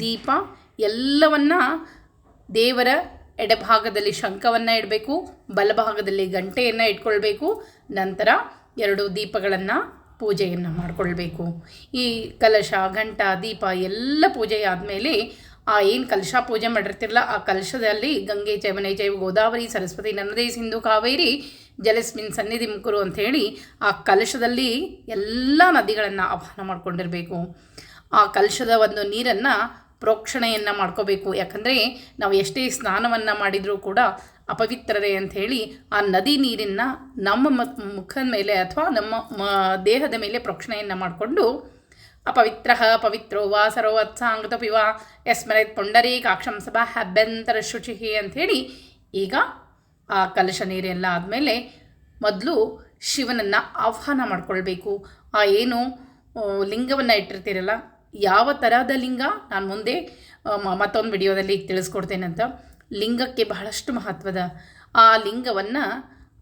A: ದೀಪ ಎಲ್ಲವನ್ನ ದೇವರ ಎಡಭಾಗದಲ್ಲಿ ಶಂಖವನ್ನು ಇಡಬೇಕು, ಬಲಭಾಗದಲ್ಲಿ ಗಂಟೆಯನ್ನು ಇಟ್ಕೊಳ್ಬೇಕು, ನಂತರ ಎರಡು ದೀಪಗಳನ್ನು ಪೂಜೆಯನ್ನು ಮಾಡಿಕೊಳ್ಬೇಕು. ಈ ಕಲಶ, ಘಂಟ, ದೀಪ ಎಲ್ಲ ಪೂಜೆ ಆದಮೇಲೆ ಆ ಏನು ಕಲಶ ಪೂಜೆ ಮಾಡಿರ್ತಿರಲ್ಲ ಆ ಕಲಶದಲ್ಲಿ ಗಂಗೆ ಜಮನೆ ಜೈವ ಗೋದಾವರಿ ಸರಸ್ವತಿ ನನ್ನದೇ ಸಿಂಧು ಕಾವೇರಿ ಜಲಸ್ಮಿನ್ ಸನ್ನಿಧಿ ಮುಕುರು ಅಂಥೇಳಿ ಆ ಕಲಶದಲ್ಲಿ ಎಲ್ಲ ನದಿಗಳನ್ನು ಆಹ್ವಾನ ಮಾಡ್ಕೊಂಡಿರಬೇಕು. ಆ ಕಲಶದ ಒಂದು ನೀರನ್ನು ಪ್ರೋಕ್ಷಣೆಯನ್ನು ಮಾಡ್ಕೋಬೇಕು. ಯಾಕಂದರೆ ನಾವು ಎಷ್ಟೇ ಸ್ನಾನವನ್ನು ಮಾಡಿದರೂ ಕೂಡ ಅಪವಿತ್ರರೇ ಅಂಥೇಳಿ ಆ ನದಿ ನೀರನ್ನು ನಮ್ಮ ಮುಖದ ಮೇಲೆ ಅಥವಾ ನಮ್ಮ ದೇಹದ ಮೇಲೆ ಪ್ರೋಕ್ಷಣೆಯನ್ನು ಮಾಡಿಕೊಂಡು ಅಪವಿತ್ರ ಪವಿತ್ರೋ ವಾ ಸರ್ವತ್ಸಾಂಗತಪಿ ವಾ ಯಸ್ಮರೇತ್ ಪುಂಡರೀಕಾಕ್ಷಂ ಸಭಾ ಹಬ್ಬೆಂತರ ಶುಚಿ ಅಂಥೇಳಿ ಈಗ ಆ ಕಲಶ ನೀರೆಲ್ಲ ಆದಮೇಲೆ ಮೊದಲು ಶಿವನನ್ನು ಆಹ್ವಾನ ಮಾಡಿಕೊಳ್ಬೇಕು. ಆ ಏನು ಲಿಂಗವನ್ನು ಇಟ್ಟಿರ್ತೀರಲ್ಲ, ಯಾವ ಥರದ ಲಿಂಗ? ನಾನು ಮುಂದೆ ಮತ್ತೊಂದು ವಿಡಿಯೋದಲ್ಲಿ ತಿಳಿಸ್ಕೊಡ್ತೇನೆ ಅಂತ ಲಿಂಗಕ್ಕೆ ಬಹಳಷ್ಟು ಮಹತ್ವದ ಆ ಲಿಂಗವನ್ನು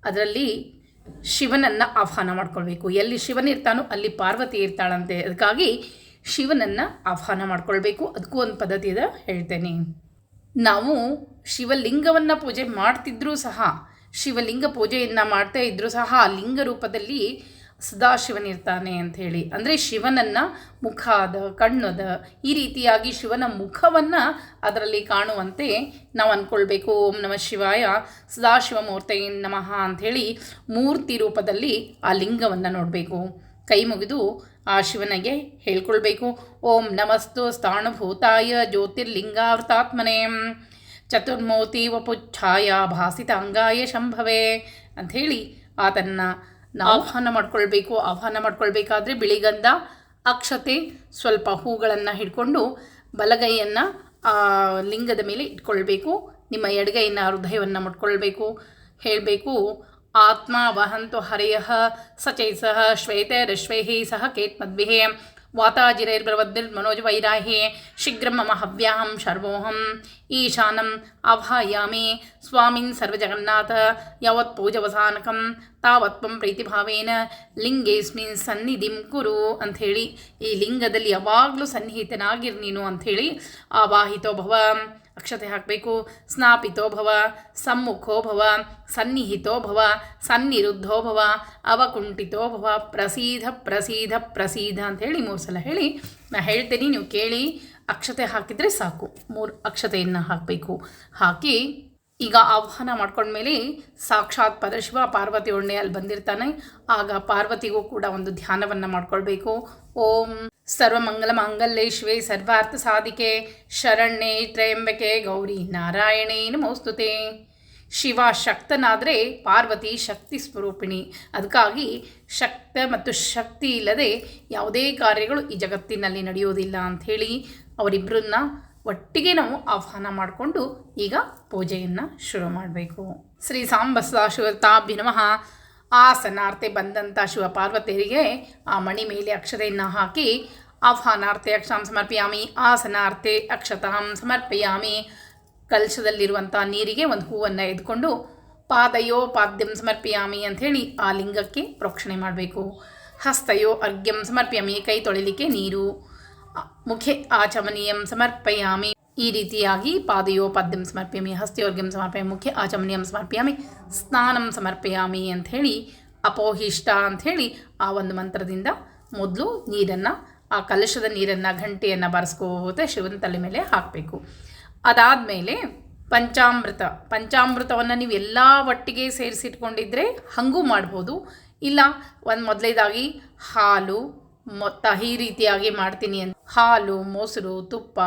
A: ಅದರಲ್ಲಿ ಶಿವನನ್ನು ಆಹ್ವಾನ ಮಾಡ್ಕೊಳ್ಬೇಕು. ಎಲ್ಲಿ ಶಿವನಿರ್ತಾನೋ ಅಲ್ಲಿ ಪಾರ್ವತಿ ಇರ್ತಾಳಂತೆ. ಅದಕ್ಕಾಗಿ ಶಿವನನ್ನು ಆಹ್ವಾನ ಮಾಡ್ಕೊಳ್ಬೇಕು. ಅದಕ್ಕೂ ಒಂದು ಪದ್ಧತಿ ಇದೆ, ಹೇಳ್ತೇನೆ. ನಾವು ಶಿವಲಿಂಗವನ್ನು ಪೂಜೆ ಮಾಡ್ತಿದ್ರೂ ಸಹ, ಶಿವಲಿಂಗ ಪೂಜೆಯನ್ನು ಮಾಡ್ತಾ ಇದ್ದರೂ ಸಹ, ಲಿಂಗ ರೂಪದಲ್ಲಿ ಸದಾಶಿವನಿರ್ತಾನೆ ಅಂಥೇಳಿ ಅಂದರೆ ಶಿವನನ್ನು ಮುಖ ಅದ ಕಣ್ಣದ, ಈ ರೀತಿಯಾಗಿ ಶಿವನ ಮುಖವನ್ನು ಅದರಲ್ಲಿ ಕಾಣುವಂತೆ ನಾವು ಅಂದ್ಕೊಳ್ಬೇಕು ಓಂ ನಮಃ ಶಿವಾಯ ಸದಾಶಿವಮೂರ್ತಿ ನಮಃ ಅಂಥೇಳಿ ಮೂರ್ತಿ ರೂಪದಲ್ಲಿ ಆ ಲಿಂಗವನ್ನು ನೋಡಬೇಕು. ಕೈ ಮುಗಿದು ಆ ಶಿವನಿಗೆ ಹೇಳ್ಕೊಳ್ಬೇಕು. ಓಂ ನಮಸ್ತು ಸ್ಥಾಣಭೂತಾಯ ಜ್ಯೋತಿರ್ಲಿಂಗಾವೃತಾತ್ಮನೇ, ಚತುರ್ಮೂರ್ತಿ ವಪುಚ್ಛಾಯ ಭಾಸಿತ ಅಂಗಾಯ ಶಂಭವೇ ಅಂಥೇಳಿ ಆತನ್ನ ಆಹ್ವಾನ ಮಾಡ್ಕೊಳ್ಬೇಕು, ಆಹ್ವಾನ ಮಾಡ್ಕೊಳ್ಬೇಕಾದ್ರೆ ಬಿಳಿಗಂಧ ಅಕ್ಷತೆ, ಸ್ವಲ್ಪ ಹೂಗಳನ್ನು ಹಿಡ್ಕೊಂಡು ಬಲಗೈಯನ್ನು ಲಿಂಗದ ಮೇಲೆ ಇಟ್ಕೊಳ್ಬೇಕು. ನಿಮ್ಮ ಎಡಗೈನ ಹೃದಯವನ್ನು ಮುಟ್ಕೊಳ್ಬೇಕು. ಹೇಳಬೇಕು, ಆತ್ಮ ವಹಂತು ಹರೆಯ ಸಚೈಸಃ ರಶ್ವೇಹಿ ಸಹ ಕೇತ್ ವಾತಾಜಿರೈರ್ಬ್ರವದ್ಭಿರ್ಮನೋಜವೈರಾಹ್ಯೆ ಶೀಘ್ರಂ ಮಮ ಹವ್ಯಾಹಂ ಶರ್ವೋಹಂ ಈಶಾನಂ ಆವಾಹಯಾಮಿ ಸ್ವಾಮಿನ್ ಸರ್ವಜಗನ್ನಾಥ ಯಾವತ್ ಪೂಜವಸಾನಕಂ ತಾವತ್ವಂ ತ್ವಂ ಪ್ರೀತಿಭಾವೇನ ಲಿಂಗೇಸ್ಮಿನ್ ಸನ್ನಿಧಿಂ ಕುರು ಅಂಥೇಳಿ ಈ ಲಿಂಗದಲ್ಲಿ ಯಾವಾಗಲೂ ಸನ್ನಿಹಿತನಾಗಿರ್ ನೀನು ಅಂಥೇಳಿ ಆವಾಹಿತೋ ಭವ। ಅಕ್ಷತೆ ಹಾಕಬೇಕು. ಸ್ನಾಪಿತೋ ಭವ, ಸಮ್ಮುಖೋ ಭವ, ಸನ್ನಿಹಿತೋ ಭವ, ಸನ್ನಿರುದ್ಧೋ ಭವ, ಅವಕುಂಠಿತೋ ಭವ, ಪ್ರಸೀಧ ಪ್ರಸೀಧ ಪ್ರಸೀಧ ಅಂತ ಹೇಳಿ ಮೂರು ಸಲ ಹೇಳಿ. ನಾ ಹೇಳ್ತೀನಿ, ನೀವು ಕೇಳಿ. ಅಕ್ಷತೆ ಹಾಕಿದರೆ ಸಾಕು. ಮೂರು ಅಕ್ಷತೆಯನ್ನು ಹಾಕಬೇಕು. ಹಾಕಿ ಈಗ ಆಹ್ವಾನ ಮಾಡ್ಕೊಂಡ್ಮೇಲೆ ಸಾಕ್ಷಾತ್ ಪರಶಿವ ಪಾರ್ವತಿ ಒಳ್ಳೆ ಅಲ್ಲಿ ಬಂದಿರ್ತಾನೆ. ಆಗ ಪಾರ್ವತಿಗೂ ಕೂಡ ಒಂದು ಧ್ಯಾನವನ್ನು ಮಾಡ್ಕೊಳ್ಬೇಕು. ಓಂ ಸರ್ವಮಂಗಲ ಮಾಂಗಲ್ಯೇ ಶಿವೆ ಸರ್ವಾರ್ಥ ಸಾಧಿಕೆ ಶರಣ್ಯೆ ತ್ರಯಂಬಕೆ ಗೌರಿ ನಾರಾಯಣೇ ನಮೋಸ್ತುತೆ. ಶಿವ ಶಕ್ತನಾದರೆ ಪಾರ್ವತಿ ಶಕ್ತಿ ಸ್ವರೂಪಿಣಿ. ಅದಕ್ಕಾಗಿ ಶಕ್ತ ಮತ್ತು ಶಕ್ತಿ ಇಲ್ಲದೆ ಯಾವುದೇ ಕಾರ್ಯಗಳು ಈ ಜಗತ್ತಿನಲ್ಲಿ ನಡೆಯೋದಿಲ್ಲ ಅಂಥೇಳಿ ಅವರಿಬ್ಬರನ್ನ ಒಟ್ಟಿಗೆ ನಾವು ಆಹ್ವಾನ ಮಾಡಿಕೊಂಡು ಈಗ ಪೂಜೆಯನ್ನು ಶುರು ಮಾಡಬೇಕು. ಶ್ರೀ ಸಾಂಬಸ ಸದಾಶಿವತಾಭ್ಯ ನಮಃ. ಆಸನಾರ್ತೆ ಬಂದಂಥ ಶಿವಪಾರ್ವತಿಯರಿಗೆ ಆ ಮಣಿ ಮೇಲೆ ಅಕ್ಷತೆಯನ್ನು ಹಾಕಿ ಆಹ್ವಾನಾರ್ಥೆ ಅಕ್ಷತಾಂ ಸಮರ್ಪಯಾಮಿ ಆಸನಾರ್ತೆ ಅಕ್ಷತಾಂ ಸಮರ್ಪಯಾಮಿ. ಕಲಶದಲ್ಲಿರುವಂಥ ನೀರಿಗೆ ಒಂದು ಹೂವನ್ನು ಎದ್ಕೊಂಡು ಪಾದಯೋ ಪಾದ್ಯಂ ಸಮರ್ಪಯಾಮಿ ಅಂಥೇಳಿ ಆ ಲಿಂಗಕ್ಕೆ ಪ್ರೋಕ್ಷಣೆ ಮಾಡಬೇಕು. ಹಸ್ತಯೋ ಅರ್ಘ್ಯಂ ಸಮರ್ಪಯಾಮಿ, ಕೈ ತೊಳಿಲಿಕ್ಕೆ ನೀರು. ಮುಖೆ ಆಚಮನೀಯಂ ಸಮರ್ಪಯಾಮಿ. ಈ ರೀತಿಯಾಗಿ ಪಾದಯೋಪಾದ್ಯಂ ಸಮರ್ಪಯಾಮಿ, ಹಸ್ತಿಯೋರ್ಘ್ಯಂ ಸಮರ್ಪಯಾಮಿ, ಮುಖ್ಯ ಆಚಮನೀಯಂ ಸಮರ್ಪಯಾಮಿ, ಸ್ನಾನಂ ಸಮರ್ಪಯಾಮಿ ಅಂಥೇಳಿ, ಅಪೋಹಿಷ್ಟ ಅಂಥೇಳಿ ಆ ಒಂದು ಮಂತ್ರದಿಂದ ಮೊದಲು ನೀರನ್ನು, ಆ ಕಲಶದ ನೀರನ್ನು, ಘಂಟೆಯನ್ನು ಬಾರಿಸ್ಕೋತ ಶಿವನ ತಲೆ ಮೇಲೆ ಹಾಕಬೇಕು. ಅದಾದಮೇಲೆ ಪಂಚಾಮೃತ, ಪಂಚಾಮೃತವನ್ನು ನೀವು ಎಲ್ಲ ಒಟ್ಟಿಗೆ ಸೇರಿಸಿಟ್ಕೊಂಡಿದ್ರೆ ಹಾಗೂ ಮಾಡ್ಬೋದು. ಇಲ್ಲ, ಒಂದು ಮೊದಲೇದಾಗಿ ಹಾಲು ಮೊತ್ತ ಈ ರೀತಿಯಾಗಿ ಮಾಡ್ತೀನಿ ಅಂತ ಹಾಲು, ಮೊಸರು, ತುಪ್ಪ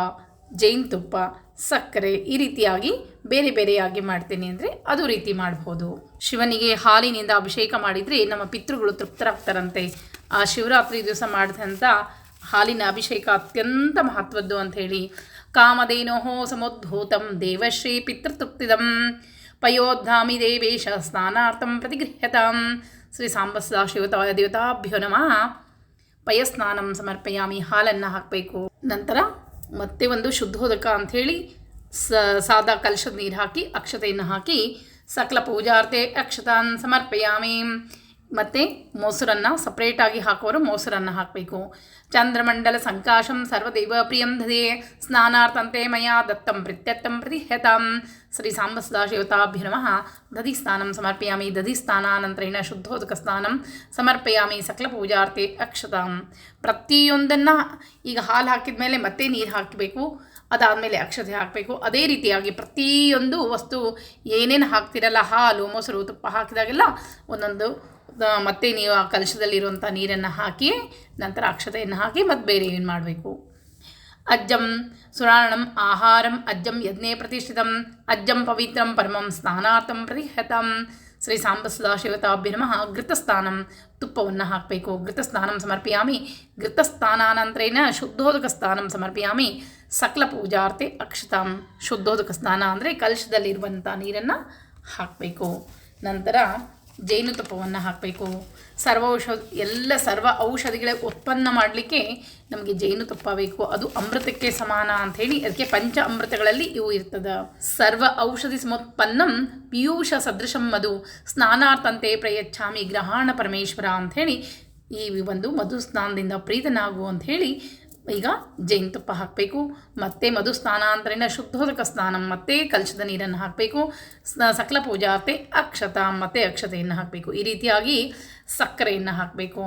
A: ಜೇನುತುಪ್ಪ ಸಕ್ಕರೆ ಈ ರೀತಿಯಾಗಿ ಬೇರೆ ಬೇರೆಯಾಗಿ ಮಾಡ್ತೀನಿ ಅಂದರೆ ಅದು ರೀತಿ ಮಾಡ್ಬೋದು. ಶಿವನಿಗೆ ಹಾಲಿನಿಂದ ಅಭಿಷೇಕ ಮಾಡಿದರೆ ನಮ್ಮ ಪಿತೃಗಳು ತೃಪ್ತರಾಗ್ತಾರಂತೆ. ಆ ಶಿವರಾತ್ರಿ ದಿವಸ ಮಾಡಿದಂಥ ಹಾಲಿನ ಅಭಿಷೇಕ ಅತ್ಯಂತ ಮಹತ್ವದ್ದು ಅಂಥೇಳಿ ಕಾಮಧೇನೋ ಸಮೋದ್ಭೂತಂ ದೇವಶ್ರೀ ಪಿತೃತೃಪ್ತಿದಂ. ಪಯೋದ್ಧಾಮಿ ದೇವೇಶ ಸ್ನಾನಾರ್ಥಂ ಪ್ರತಿಗೃಹ್ಯತಾಂ. ಶ್ರೀ ಸಾಂಬಸದಾ ಶಿವತಾ ದೇವತಾಭ್ಯೋ ನಮಃ. ಪಯಸ್ನಾನಂ ಸಮರ್ಪಯಾಮಿ ಹಾಲನ್ನು ಹಾಕಬೇಕು. ನಂತರ ಮತ್ತೆ ಒಂದು ಶುದ್ಧೋದಕ ಅಂಥೇಳಿ ಸ, ಸಾದಾ ಕಲಶದ ನೀರು ಹಾಕಿ, ಅಕ್ಷತೆಯನ್ನು ಹಾಕಿ, ಸಕಲ ಪೂಜಾರ್ತೆ ಅಕ್ಷತಾನ್ ಸಮರ್ಪಯಾಮಿ. ಮತ್ತು ಮೊಸರನ್ನು ಸಪ್ರೇಟಾಗಿ ಹಾಕೋರು ಮೊಸರನ್ನು ಹಾಕಬೇಕು. ಚಂದ್ರಮಂಡಲ ಸಂಕಾಶಂ ಸರ್ವದೇವ ಪ್ರಿಯಂ ದೇ ಸ್ನಾನಾರ್ಥಂತೆ ಮಯಾ ದತ್ತಂ ಪ್ರತ್ಯರ್ಥಂ ಪ್ರತಿ ಹೆತಂ ಶ್ರೀ ಸಾಂಬ ಸದಾಶಿವತಾಭ್ಯ ನಮಃ. ದಧಿ ಸ್ನಾನಂ ಸಮರ್ಪಯಾಮಿ, ದಧಿ ಸ್ನಾನಾನಂತರೇಣ ಶುದ್ಧೋದಕ ಸ್ನಾನಂ ಸಮರ್ಪಯಾಮಿ ಸಕಲ ಪೂಜಾರ್ತೆ ಅಕ್ಷತಾಂ. ಪ್ರತಿಯೊಂದನ್ನು ಈಗ ಹಾಲು ಹಾಕಿದ ಮೇಲೆ ಮತ್ತೆ ನೀರು ಹಾಕಬೇಕು. ಅದಾದಮೇಲೆ ಅಕ್ಷತೆ ಹಾಕಬೇಕು. ಅದೇ ರೀತಿಯಾಗಿ ಪ್ರತಿಯೊಂದು ವಸ್ತು ಏನೇನು ಹಾಕ್ತಿರಲ್ಲ, ಹಾಲು, ಮೊಸರು, ತುಪ್ಪ ಹಾಕಿದಾಗೆಲ್ಲ ಒಂದೊಂದು ಮತ್ತೆ ನೀವು ಆ ಕಲಶದಲ್ಲಿರುವಂಥ ನೀರನ್ನು ಹಾಕಿ, ನಂತರ ಅಕ್ಷತೆಯನ್ನು ಹಾಕಿ ಮತ್ತು ಬೇರೆ ಏನು ಮಾಡಬೇಕು? ಅಜ್ಜಂ ಸುರಾಣಂ ಆಹಾರಂ ಅಜ್ಜಂ ಯಜ್ಞೆ ಪ್ರತಿಷ್ಠಿತಂ, ಅಜ್ಜಂ ಪವಿತ್ರಂ ಪರಮಂ ಸ್ನಾನಾರ್ಥಂ ಪ್ರತಿಹತಂ ಶ್ರೀ ಸಾಂಬ ಸದಾಶಿವತಾಭ್ಯ ನಮಃ. ಘೃತಸ್ಥಾನಂ ತುಪ್ಪವನ್ನು ಹಾಕಬೇಕು. ಘೃತಸ್ಥಾನಂ ಸಮರ್ಪಯಾಮಿ. ಘೃತಸ್ಥಾನಾನಂತರೇನ ಶುದ್ಧೋದಕ ಸ್ಥಾನಂ ಸಮರ್ಪಯಾಮಿ. ಸಕಲ ಪೂಜಾರ್ತೆ ಅಕ್ಷತಾಂ. ಶುದ್ಧೋದಕ ಸ್ನಾನ ಅಂದರೆ ಕಲಶದಲ್ಲಿರುವಂಥ ನೀರನ್ನು ಹಾಕಬೇಕು. ನಂತರ ಜೇನುತುಪ್ಪವನ್ನು ಹಾಕಬೇಕು, ಸರ್ವ ಔಷಧ, ಎಲ್ಲ ಸರ್ವ ಔಷಧಿಗಳ ಉತ್ಪನ್ನ ಮಾಡಲಿಕ್ಕೆ ನಮಗೆ ಜೇನುತುಪ್ಪ ಬೇಕು. ಅದು ಅಮೃತಕ್ಕೆ ಸಮಾನ ಅಂಥೇಳಿ ಅದಕ್ಕೆ ಪಂಚ ಅಮೃತಗಳಲ್ಲಿ ಇವು ಇರ್ತದೆ. ಸರ್ವ ಔಷಧಿ ಸಮೋತ್ಪನ್ನಂ ಪಿಯೂಷ ಸದೃಶಂ ಮಧು ಸ್ನಾನಾರ್ಥಂತೆ ಪ್ರಯಚ್ಛಾಮಿ ಗ್ರಹಾಣ ಪರಮೇಶ್ವರ ಅಂಥೇಳಿ ಈ ಒಂದು ಮಧು ಸ್ನಾನದಿಂದ ಪ್ರೀತನಾಗು ಅಂಥೇಳಿ ಈಗ ಜೇನುತುಪ್ಪ ಹಾಕಬೇಕು, ಮತ್ತೆ ಮಧು ಸ್ನಾನಾಂತರಿನ ಶುದ್ಧೋದಕ ಸ್ನಾನ, ಮತ್ತೆ ಕಲಶದ ನೀರನ್ನು ಹಾಕಬೇಕು ಸಕಲ ಪೂಜಾರ್ತೆ ಅಕ್ಷತ, ಮತ್ತೆ ಅಕ್ಷತೆಯನ್ನು ಹಾಕಬೇಕು. ಈ ರೀತಿಯಾಗಿ ಸಕ್ಕರೆಯನ್ನು ಹಾಕಬೇಕು.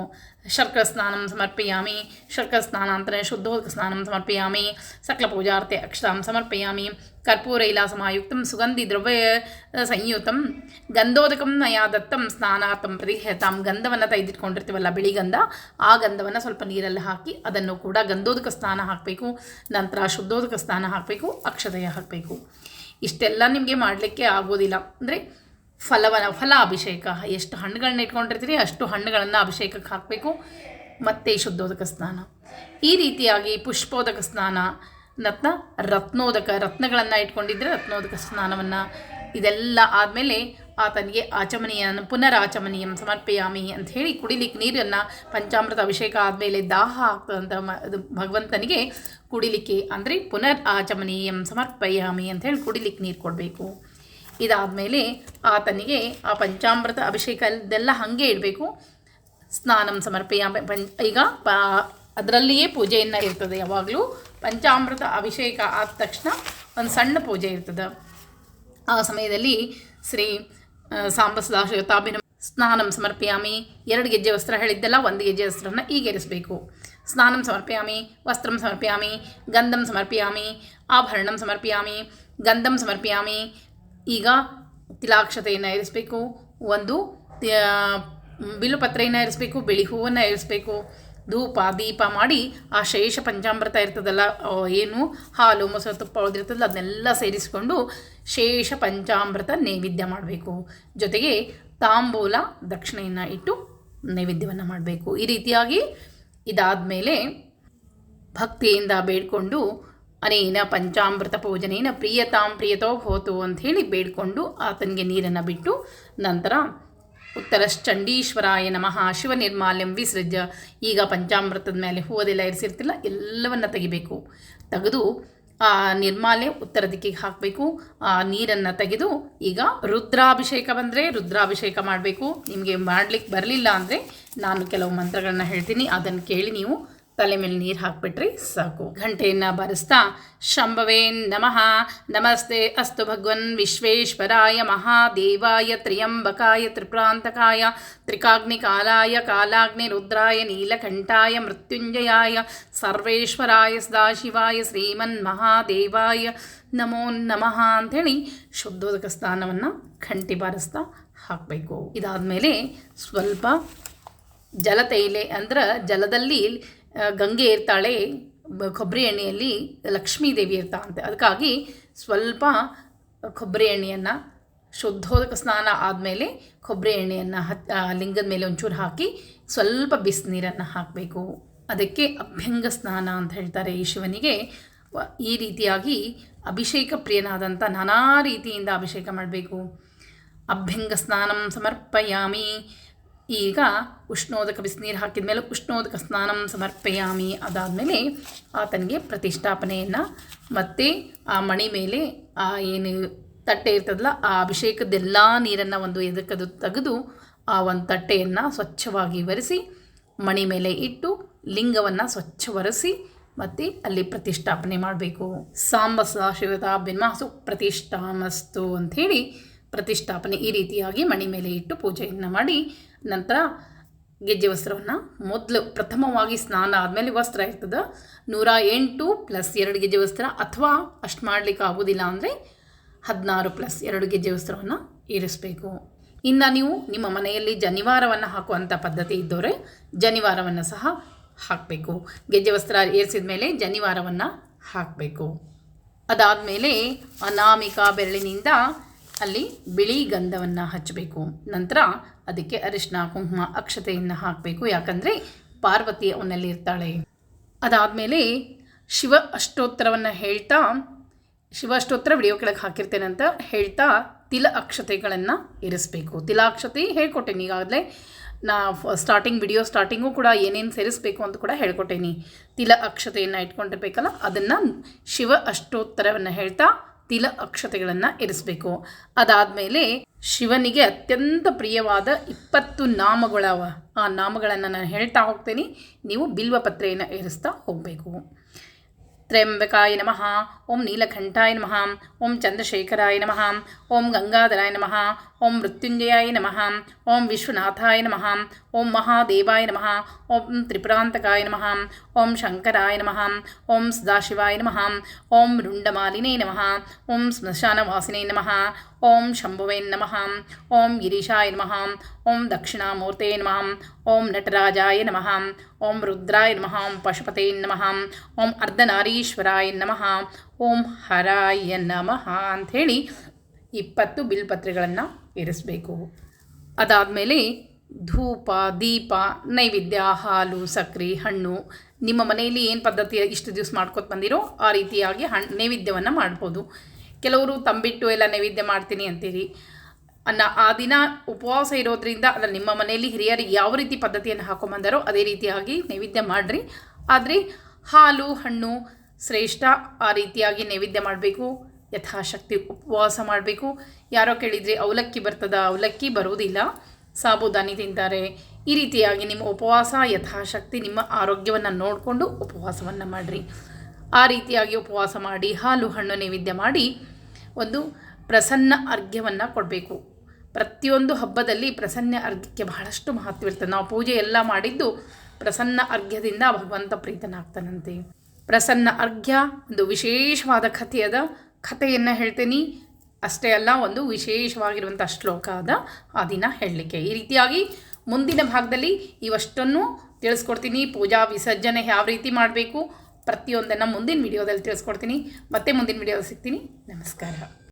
A: ಶರ್ಕರ ಸ್ನಾನಂ ಸಮರ್ಪಯಾಮಿ. ಶರ್ಕರ ಸ್ನಾನಾಂತರ ಶುದ್ಧೋದಕ ಸ್ನಾನಂ ಸಮರ್ಪಯಾಮಿ. ಸಕಲ ಪೂಜಾರ್ತೆ ಅಕ್ಷತಾಂ ಸಮರ್ಪಯಾಮಿ. ಕರ್ಪೂರೈಲಾಸಮಾಯುಕ್ತಂ ಸುಗಂಧಿ ದ್ರವ್ಯ ಸಂಯುತಂ. ಗಂಧೋದಕಂ ನಯಾ ದತ್ತಂ ಸ್ನಾನಾರ್ಥಂ ಪ್ರತಿಹತಾಂ. ಗಂಧವನ್ನು ತೆಗೆದಿಟ್ಕೊಂಡಿರ್ತೀವಲ್ಲ ಬಿಳಿ ಗಂಧ, ಆ ಗಂಧವನ್ನು ಸ್ವಲ್ಪ ನೀರಲ್ಲಿ ಹಾಕಿ ಅದನ್ನು ಕೂಡ ಗಂಧೋದಕ ಸ್ನಾನ ಹಾಕಬೇಕು. ನಂತರ ಶುದ್ಧೋದಕ ಸ್ನಾನ ಹಾಕಬೇಕು, ಅಕ್ಷತೆಯ ಹಾಕಬೇಕು. ಇಷ್ಟೆಲ್ಲ ನಿಮಗೆ ಮಾಡಲಿಕ್ಕೆ ಆಗೋದಿಲ್ಲ. ಅಂದರೆ ಫಲವನ ಫಲ ಅಭಿಷೇಕ ಎಷ್ಟು ಹಣ್ಣುಗಳನ್ನ ಇಟ್ಕೊಂಡಿರ್ತೀರಿ, ಅಷ್ಟು ಹಣ್ಣುಗಳನ್ನು ಅಭಿಷೇಕಕ್ಕೆ ಹಾಕಬೇಕು. ಮತ್ತು ಶುದ್ಧೋದಕ ಸ್ನಾನ. ಈ ರೀತಿಯಾಗಿ ಪುಷ್ಪೋದಕ ಸ್ನಾನ, ರತ್ನ, ರತ್ನೋದಕ, ರತ್ನಗಳನ್ನು ಇಟ್ಕೊಂಡಿದ್ದರೆ ರತ್ನೋದಕ ಸ್ನಾನವನ್ನು ಇದೆಲ್ಲ ಆದಮೇಲೆ ಆತನಿಗೆ ಆಚಮನೀಯನ ಪುನರಾಚಮನೀಯಂ ಸಮರ್ಪಯಾಮಿ ಅಂತ ಹೇಳಿ ಕುಡಿಲಿಕ್ಕೆ ನೀರನ್ನು, ಪಂಚಾಮೃತ ಅಭಿಷೇಕ ಆದಮೇಲೆ ದಾಹ ಆಗ್ತದಂಥ ಭಗವಂತನಿಗೆ ಕುಡಿಲಿಕ್ಕೆ ಅಂದರೆ ಪುನರ್ ಆಚಮನೀಯಂ ಸಮರ್ಪಯಾಮಿ ಅಂತ ಹೇಳಿ ಕುಡಿಲಿಕ್ಕೆ ನೀರು ಕೊಡಬೇಕು. ಇದಾದಮೇಲೆ ಆತನಿಗೆ ಆ ಪಂಚಾಮೃತ ಅಭಿಷೇಕ ಇದೆಲ್ಲ ಹಾಗೆ ಇಡಬೇಕು. ಸ್ನಾನಂ ಸಮರ್ಪೆಯ ಈಗ ಅದರಲ್ಲಿಯೇ ಪೂಜೆಯನ್ನು ಇರ್ತದೆ ಯಾವಾಗಲೂ. ಪಂಚಾಮೃತ ಅಭಿಷೇಕ ಆದ ತಕ್ಷಣ ಒಂದು ಸಣ್ಣ ಪೂಜೆ ಇರ್ತದೆ. ಆ ಸಮಯದಲ್ಲಿ ಶ್ರೀ ಸಾಂಬಸದಾಶ ಸಾಂಬ ಸದಾಶಿವತಾಭಿನ ಸ್ನಾನಂ ಸಮರ್ಪಯಾಮಿ ಎರಡು ಗೆಜ್ಜೆ ವಸ್ತ್ರ ಹೇಳಿದ್ದೆಲ್ಲ ಒಂದು ಗೆಜ್ಜೆ ವಸ್ತ್ರವನ್ನು ಈಗೇರಿಸಬೇಕು. ಸ್ನಾನಂ ಸಮರ್ಪಯಾಮಿ, ವಸ್ತ್ರಂ ಸಮರ್ಪಯಾಮಿ, ಗಂಧಂ ಸಮರ್ಪಯಾಮಿ, ಆಭರಣಂ ಸಮರ್ಪಯಾಮಿ, ಗಂಧಂ ಸಮರ್ಪಯಾಮಿ ಈಗ ತಿಲಾಕ್ಷತೆಯನ್ನು ಇರಿಸಬೇಕು, ಒಂದು ಬಿಲ್ಲುಪತ್ರೆಯನ್ನು ಇರಿಸಬೇಕು, ಬಿಳಿ ಹೂವನ್ನು ಇರಿಸಬೇಕು, ಧೂಪ, ದೀಪ ಮಾಡಿ ಆ ಶೇಷ ಪಂಚಾಮೃತ ಇರ್ತದಲ್ಲ ಏನು, ಹಾಲು, ಮೊಸರು, ತುಪ್ಪ ಉಳಿದಿರ್ತದಲ್ಲ, ಅದನ್ನೆಲ್ಲ ಸೇರಿಸಿಕೊಂಡು ಶೇಷ ಪಂಚಾಮೃತ ನೈವೇದ್ಯ ಮಾಡಬೇಕು. ಜೊತೆಗೆ ತಾಂಬೂಲ ದಕ್ಷಿಣೆಯನ್ನು ಇಟ್ಟು ನೈವೇದ್ಯವನ್ನು ಮಾಡಬೇಕು. ಈ ರೀತಿಯಾಗಿ ಇದಾದ ಮೇಲೆ ಭಕ್ತಿಯಿಂದ ಬೇಡ್ಕೊಂಡು ಅನೇನ ಪಂಚಾಮೃತ ಪೂಜನೇನ ಪ್ರಿಯತಾಂ ಪ್ರಿಯತೋ ಅಂತ ಹೇಳಿ ಬೇಡ್ಕೊಂಡು ಆತನಿಗೆ ನೀರನ್ನು ಬಿಟ್ಟು ನಂತರ ಉತ್ತರಶ್ಚಂಡೀಶ್ವರಾಯ ನಮಃ ಶಿವ ನಿರ್ಮಾಲ್ಯಂ ವಿಸೃಜ ಈಗ ಪಂಚಾಮೃತದ ಮೇಲೆ ಹೂವದೆಲ್ಲ ಇರಿಸಿರ್ತಿಲ್ಲ, ಎಲ್ಲವನ್ನ ತೆಗಿಬೇಕು. ತೆಗೆದು ಆ ನಿರ್ಮಾಲ್ಯ ಉತ್ತರ ದಿಕ್ಕಿಗೆ ಹಾಕಬೇಕು. ಆ ನೀರನ್ನು ತೆಗೆದು ಈಗ ರುದ್ರಾಭಿಷೇಕ ಬಂದರೆ ರುದ್ರಾಭಿಷೇಕ ಮಾಡಬೇಕು. ನಿಮಗೆ ಮಾಡಲಿಕ್ಕೆ ಬರಲಿಲ್ಲ ಅಂದರೆ ನಾನು ಕೆಲವು ಮಂತ್ರಗಳನ್ನ ಹೇಳ್ತೀನಿ. ಅದನ್ನು ಕೇಳಿ ನೀವು ತಲೆ ಮೇಲೆ ನೀರು ಹಾಕಿಬಿಟ್ರಿ ಸಾಕು. ಘಂಟೆಯನ್ನು ಬಾರಿಸ್ತಾ, ಶಂಭವೇ ನಮಃ, ನಮಸ್ತೆ ಅಸ್ತು ಭಗವನ್ ವಿಶ್ವೇಶ್ವರಾಯ ಮಹಾದೇವಾಯ ತ್ರಿಯಂಬಕಾಯ ತ್ರಿಪ್ರಾಂತಕಾಯ ಕಾಲಾಗ್ನಿ ರುದ್ರಾಯ ನೀಲಕಂಠಾಯ ಮೃತ್ಯುಂಜಯಾಯ ಸರ್ವೇಶ್ವರಾಯ ಸದಾಶಿವಾಯ ಶ್ರೀಮನ್ ಮಹಾದೇವಾಯ ನಮೋ ನಮಃ ಅಂಥೇಳಿ ಶುದ್ಧೋದಕ ಸ್ಥಾನವನ್ನು ಘಂಟೆ ಬಾರಿಸ್ತಾ ಹಾಕಬೇಕು. ಇದಾದಮೇಲೆ ಸ್ವಲ್ಪ ಜಲತೈಲೆ ಅಂದ್ರೆ ಜಲದಲ್ಲಿ ಗಂಗೆ ಇರ್ತಾಳೆ, ಕೊಬ್ಬರಿ ಎಣ್ಣೆಯಲ್ಲಿ ಲಕ್ಷ್ಮೀ ದೇವಿ ಇರ್ತಾಳಂತೆ. ಅದಕ್ಕಾಗಿ ಸ್ವಲ್ಪ ಕೊಬ್ಬರಿ ಎಣ್ಣೆಯನ್ನು ಶುದ್ಧೋದಕ ಸ್ನಾನ ಆದಮೇಲೆ ಕೊಬ್ಬರಿ ಎಣ್ಣೆಯನ್ನು ಹತ್ ಲಿಂಗದ ಮೇಲೆ ಒಂಚೂರು ಹಾಕಿ ಸ್ವಲ್ಪ ಬಿಸಿನೀರನ್ನು ಹಾಕಬೇಕು. ಅದಕ್ಕೆ ಅಭ್ಯಂಗ ಸ್ನಾನ ಅಂತ ಹೇಳ್ತಾರೆ ಈ ಶಿವನಿಗೆ. ಈ ರೀತಿಯಾಗಿ ಅಭಿಷೇಕ ಪ್ರಿಯನಾದಂಥ ನಾನಾ ರೀತಿಯಿಂದ ಅಭಿಷೇಕ ಮಾಡಬೇಕು. ಅಭ್ಯಂಗ ಸ್ನಾನಂ ಸಮರ್ಪಯಾಮಿ. ಈಗ ಉಷ್ಣೋದಕ ಬಿಸಿನೀರು ಹಾಕಿದ ಮೇಲೆ ಉಷ್ಣೋದಕ ಸ್ನಾನಂ ಸಮರ್ಪಯಾಮಿ ಅದಾದಮೇಲೆ ಆತನಿಗೆ ಪ್ರತಿಷ್ಠಾಪನೆಯನ್ನು ಮತ್ತು ಆ ಮಣಿ ಮೇಲೆ ಆ ಏನು ತಟ್ಟೆ ಇರ್ತದಲ್ಲ ಆ ಅಭಿಷೇಕದೆಲ್ಲ ನೀರನ್ನು ಒಂದು ಎದಕ್ಕದು ತೆಗೆದು ಆ ಒಂದು ತಟ್ಟೆಯನ್ನು ಸ್ವಚ್ಛವಾಗಿ ಒರೆಸಿ ಮಣಿ ಮೇಲೆ ಇಟ್ಟು ಲಿಂಗವನ್ನು ಸ್ವಚ್ಛ ಒರೆಸಿ ಮತ್ತು ಅಲ್ಲಿ ಪ್ರತಿಷ್ಠಾಪನೆ ಮಾಡಬೇಕು. ಸಾಂಬ ಸದಾಶಿವತ ಬಿನ್ಮಾಸು ಪ್ರತಿಷ್ಠಾಮಸ್ತು ಅಂಥೇಳಿ ಪ್ರತಿಷ್ಠಾಪನೆ ಈ ರೀತಿಯಾಗಿ ಮಣಿ ಮೇಲೆ ಇಟ್ಟು ಪೂಜೆಯನ್ನು ಮಾಡಿ ನಂತರ ಗೆಜ್ಜೆ ವಸ್ತ್ರವನ್ನು ಮೊದಲು ಪ್ರಥಮವಾಗಿ ಸ್ನಾನ ಆದಮೇಲೆ ವಸ್ತ್ರ ಇರ್ತದೆ. ನೂರ ಎಂಟು ಪ್ಲಸ್ ಎರಡು ಗೆಜ್ಜೆ ವಸ್ತ್ರ ಅಥವಾ ಅಷ್ಟು ಮಾಡಲಿಕ್ಕೆ ಆಗೋದಿಲ್ಲ ಅಂದರೆ ಹದಿನಾರು ಪ್ಲಸ್ ಎರಡು ಗೆಜ್ಜೆ ವಸ್ತ್ರವನ್ನು ಇರಿಸಬೇಕು. ಇನ್ನು ನೀವು ನಿಮ್ಮ ಮನೆಯಲ್ಲಿ ಜನಿವಾರವನ್ನು ಹಾಕುವಂಥ ಪದ್ಧತಿ ಇದ್ದವರೆ, ಜನಿವಾರವನ್ನು ಸಹ ಹಾಕಬೇಕು. ಗೆಜ್ಜೆ ವಸ್ತ್ರ ಏರಿಸಿದ ಮೇಲೆ ಜನಿವಾರವನ್ನು ಹಾಕಬೇಕು. ಅದಾದಮೇಲೆ ಅನಾಮಿಕ ಬೆರಳಿನಿಂದ ಅಲ್ಲಿ ಬಿಳಿ ಗಂಧವನ್ನು ಹಚ್ಚಬೇಕು. ನಂತರ ಅದಕ್ಕೆ ಅರಿಶಿನ ಕುಂಕುಮ, ಅಕ್ಷತೆಯನ್ನು ಹಾಕಬೇಕು. ಯಾಕಂದರೆ ಪಾರ್ವತಿ ಅವನಲ್ಲಿ ಇರ್ತಾಳೆ. ಅದಾದಮೇಲೆ ಶಿವ ಅಷ್ಟೋತ್ತರವನ್ನು ಹೇಳ್ತಾ, ಶಿವ ಅಷ್ಟೋತ್ತರ ವಿಡಿಯೋ ಕೆಳಗೆ ಹಾಕಿರ್ತೇನೆ ಅಂತ ಹೇಳ್ತಾ ತಿಲ ಅಕ್ಷತೆಗಳನ್ನು ಇರಿಸಬೇಕು. ತಿಲಾಕ್ಷತೆ ಹೇಳ್ಕೊಟ್ಟೇನೆ. ಈಗಾಗಲೇ ನಾ ಸ್ಟಾರ್ಟಿಂಗ್ ವಿಡಿಯೋ ಸ್ಟಾರ್ಟಿಂಗು ಕೂಡ ಏನೇನು ಸೇರಿಸಬೇಕು ಅಂತ ಕೂಡ ಹೇಳ್ಕೊಟ್ಟೇನಿ. ತಿಲ ಅಕ್ಷತೆಯನ್ನು ಇಟ್ಕೊಂಡಿರ್ಬೇಕಲ್ಲ, ಅದನ್ನು ಶಿವ ಅಷ್ಟೋತ್ತರವನ್ನು ಹೇಳ್ತಾ ತಿಲ ಅಕ್ಷತೆಗಳನ್ನು ಇರಿಸಬೇಕು. ಅದಾದಮೇಲೆ ಶಿವನಿಗೆ ಅತ್ಯಂತ ಪ್ರಿಯವಾದ ಇಪ್ಪತ್ತು ನಾಮಗಳವ ಆ ನಾಮಗಳನ್ನು ನಾನು ಹೇಳ್ತಾ ಹೋಗ್ತೀನಿ. ನೀವು ಬಿಲ್ವಪತ್ರೆಯನ್ನು ಇರಿಸ್ತಾ ಹೋಗಬೇಕು. ತ್ರಯಂಬಕಾಯ ನಮಃ, ಓಂ ನೀಲಕಂಠಾಯ ನಮಃ, ಓಂ ಚಂದ್ರಶೇಖರಾಯ ನಮಃ ಓಂ ಗಂಗಾಧರಾಯ ನಮಃ ಓಂ ಮೃತ್ಯುಂಜಯಾಯ ನಮಃ ಓಂ ವಿಶ್ವನಾಥಾಯ ನಮಃ ಓಂ ಮಹಾದೇವಾಯ ನಮಃ ಓಂ ತ್ರಿಪುರಾಂತಕಾಯ ನಮಃ ಓಂ ಶಂಕರಾಯ ನಮಃ ಓಂ ಸದಾಶಿವಾಯ ನಮಃ ಓಂ ರುಂಡಮಾಲಿನೇ ನಮಃ ಓಂ ಸ್ಮಶಾನವಾಸಿನೇ ನಮಃ ಓಂ ಶಂಭುವೇ ನಮಃ ಓಂ ಗಿರೀಶಾಯ ನಮಃ ಓಂ ದಕ್ಷಿಣಾಮೂರ್ತೆ ನಮಃ ಓಂ ನಟರಾಜಾಯ ನಮಃ ಓಂ ರುದ್ರಾಯ ನಮಃ ಓಂ ಪಶುಪತೆ ನಮಃ ಓಂ ಅರ್ಧನಾರೀಶ್ವರಾಯ ನಮಃ ಓಂ ಹರಾಯ ನಮಃ ಅಂಥೇಳಿ ಇಪ್ಪತ್ತು ಬಿಲ್ಪತ್ರೆಗಳನ್ನು ಇರಿಸಬೇಕು. ಅದಾದಮೇಲೆ ಧೂಪ, ದೀಪ, ನೈವೇದ್ಯ, ಹಾಲು ಸಕ್ಕರೆ ಹಣ್ಣು, ನಿಮ್ಮ ಮನೆಯಲ್ಲಿ ಏನು ಪದ್ಧತಿ ಇಷ್ಟು ದಿವಸ ಮಾಡ್ಕೊತ ಬಂದಿರೋ ಆ ರೀತಿಯಾಗಿ ಹಣ್ಣು ನೈವೇದ್ಯವನ್ನು ಮಾಡ್ಬೋದು. ಕೆಲವರು ತಂಬಿಟ್ಟು ಎಲ್ಲ ನೈವೇದ್ಯ ಮಾಡ್ತೀನಿ ಅಂತೀರಿ. ಅನ್ನ ಆ ದಿನ ಉಪವಾಸ ಇರೋದ್ರಿಂದ ಅದರ ನಿಮ್ಮ ಮನೆಯಲ್ಲಿ ಹಿರಿಯರು ಯಾವ ರೀತಿ ಪದ್ಧತಿಯನ್ನು ಹಾಕೊಂಬಂದಾರೋ ಅದೇ ರೀತಿಯಾಗಿ ನೈವೇದ್ಯ ಮಾಡಿರಿ. ಆದರೆ ಹಾಲು, ಹಣ್ಣು, ಶ್ರೇಷ್ಠ ಆ ರೀತಿಯಾಗಿ ನೈವೇದ್ಯ ಮಾಡಬೇಕು. ಯಥಾಶಕ್ತಿ ಉಪವಾಸ ಮಾಡಬೇಕು. ಯಾರೋ ಕೇಳಿದರೆ, ಅವಲಕ್ಕಿ ಬರ್ತದ, ಅವಲಕ್ಕಿ ಬರುವುದಿಲ್ಲ. ಸಾಬುದಾನಿ ತಿಂತಾರೆ. ಈ ರೀತಿಯಾಗಿ ನಿಮ್ಮ ಉಪವಾಸ, ಯಥಾಶಕ್ತಿ, ನಿಮ್ಮ ಆರೋಗ್ಯವನ್ನು ನೋಡಿಕೊಂಡು ಉಪವಾಸವನ್ನು ಮಾಡಿರಿ. ಆ ರೀತಿಯಾಗಿ ಉಪವಾಸ ಮಾಡಿ, ಹಾಲು, ಹಣ್ಣು ನೈವೇದ್ಯ ಮಾಡಿ, ಒಂದು ಪ್ರಸನ್ನ ಅರ್ಘ್ಯವನ್ನು ಕೊಡಬೇಕು. ಪ್ರತಿಯೊಂದು ಹಬ್ಬದಲ್ಲಿ ಪ್ರಸನ್ನ ಅರ್ಘ್ಯಕ್ಕೆ ಬಹಳಷ್ಟು ಮಹತ್ವ ಇರ್ತದೆ. ನಾವು ಪೂಜೆ ಎಲ್ಲ ಮಾಡಿದ್ದು ಪ್ರಸನ್ನ ಅರ್ಘ್ಯದಿಂದ ಭಗವಂತ ಪ್ರೀತನಾಗ್ತಾನಂತೆ. ಪ್ರಸನ್ನ ಅರ್ಘ್ಯ, ಒಂದು ವಿಶೇಷವಾದ ಕಥೆಯದ ಕಥೆಯನ್ನು ಹೇಳ್ತೀನಿ. ಅಷ್ಟೇ ಅಲ್ಲ, ಒಂದು ವಿಶೇಷವಾಗಿರುವಂಥ ಶ್ಲೋಕದ ಆ ದಿನ ಹೇಳಲಿಕ್ಕೆ. ಈ ರೀತಿಯಾಗಿ ಮುಂದಿನ ಭಾಗದಲ್ಲಿ ಇವಷ್ಟನ್ನು ತಿಳಿಸ್ಕೊಡ್ತೀನಿ. ಪೂಜಾ ವಿಸರ್ಜನೆ ಯಾವ ರೀತಿ ಮಾಡಬೇಕು ಪ್ರತಿಯೊಂದನ್ನು ಮುಂದಿನ ವಿಡಿಯೋದಲ್ಲಿ ತಿಳಿಸ್ಕೊಡ್ತೀನಿ. ಮತ್ತೆ ಮುಂದಿನ ವಿಡಿಯೋದಲ್ಲಿ ಸಿಗ್ತೀನಿ. ನಮಸ್ಕಾರ.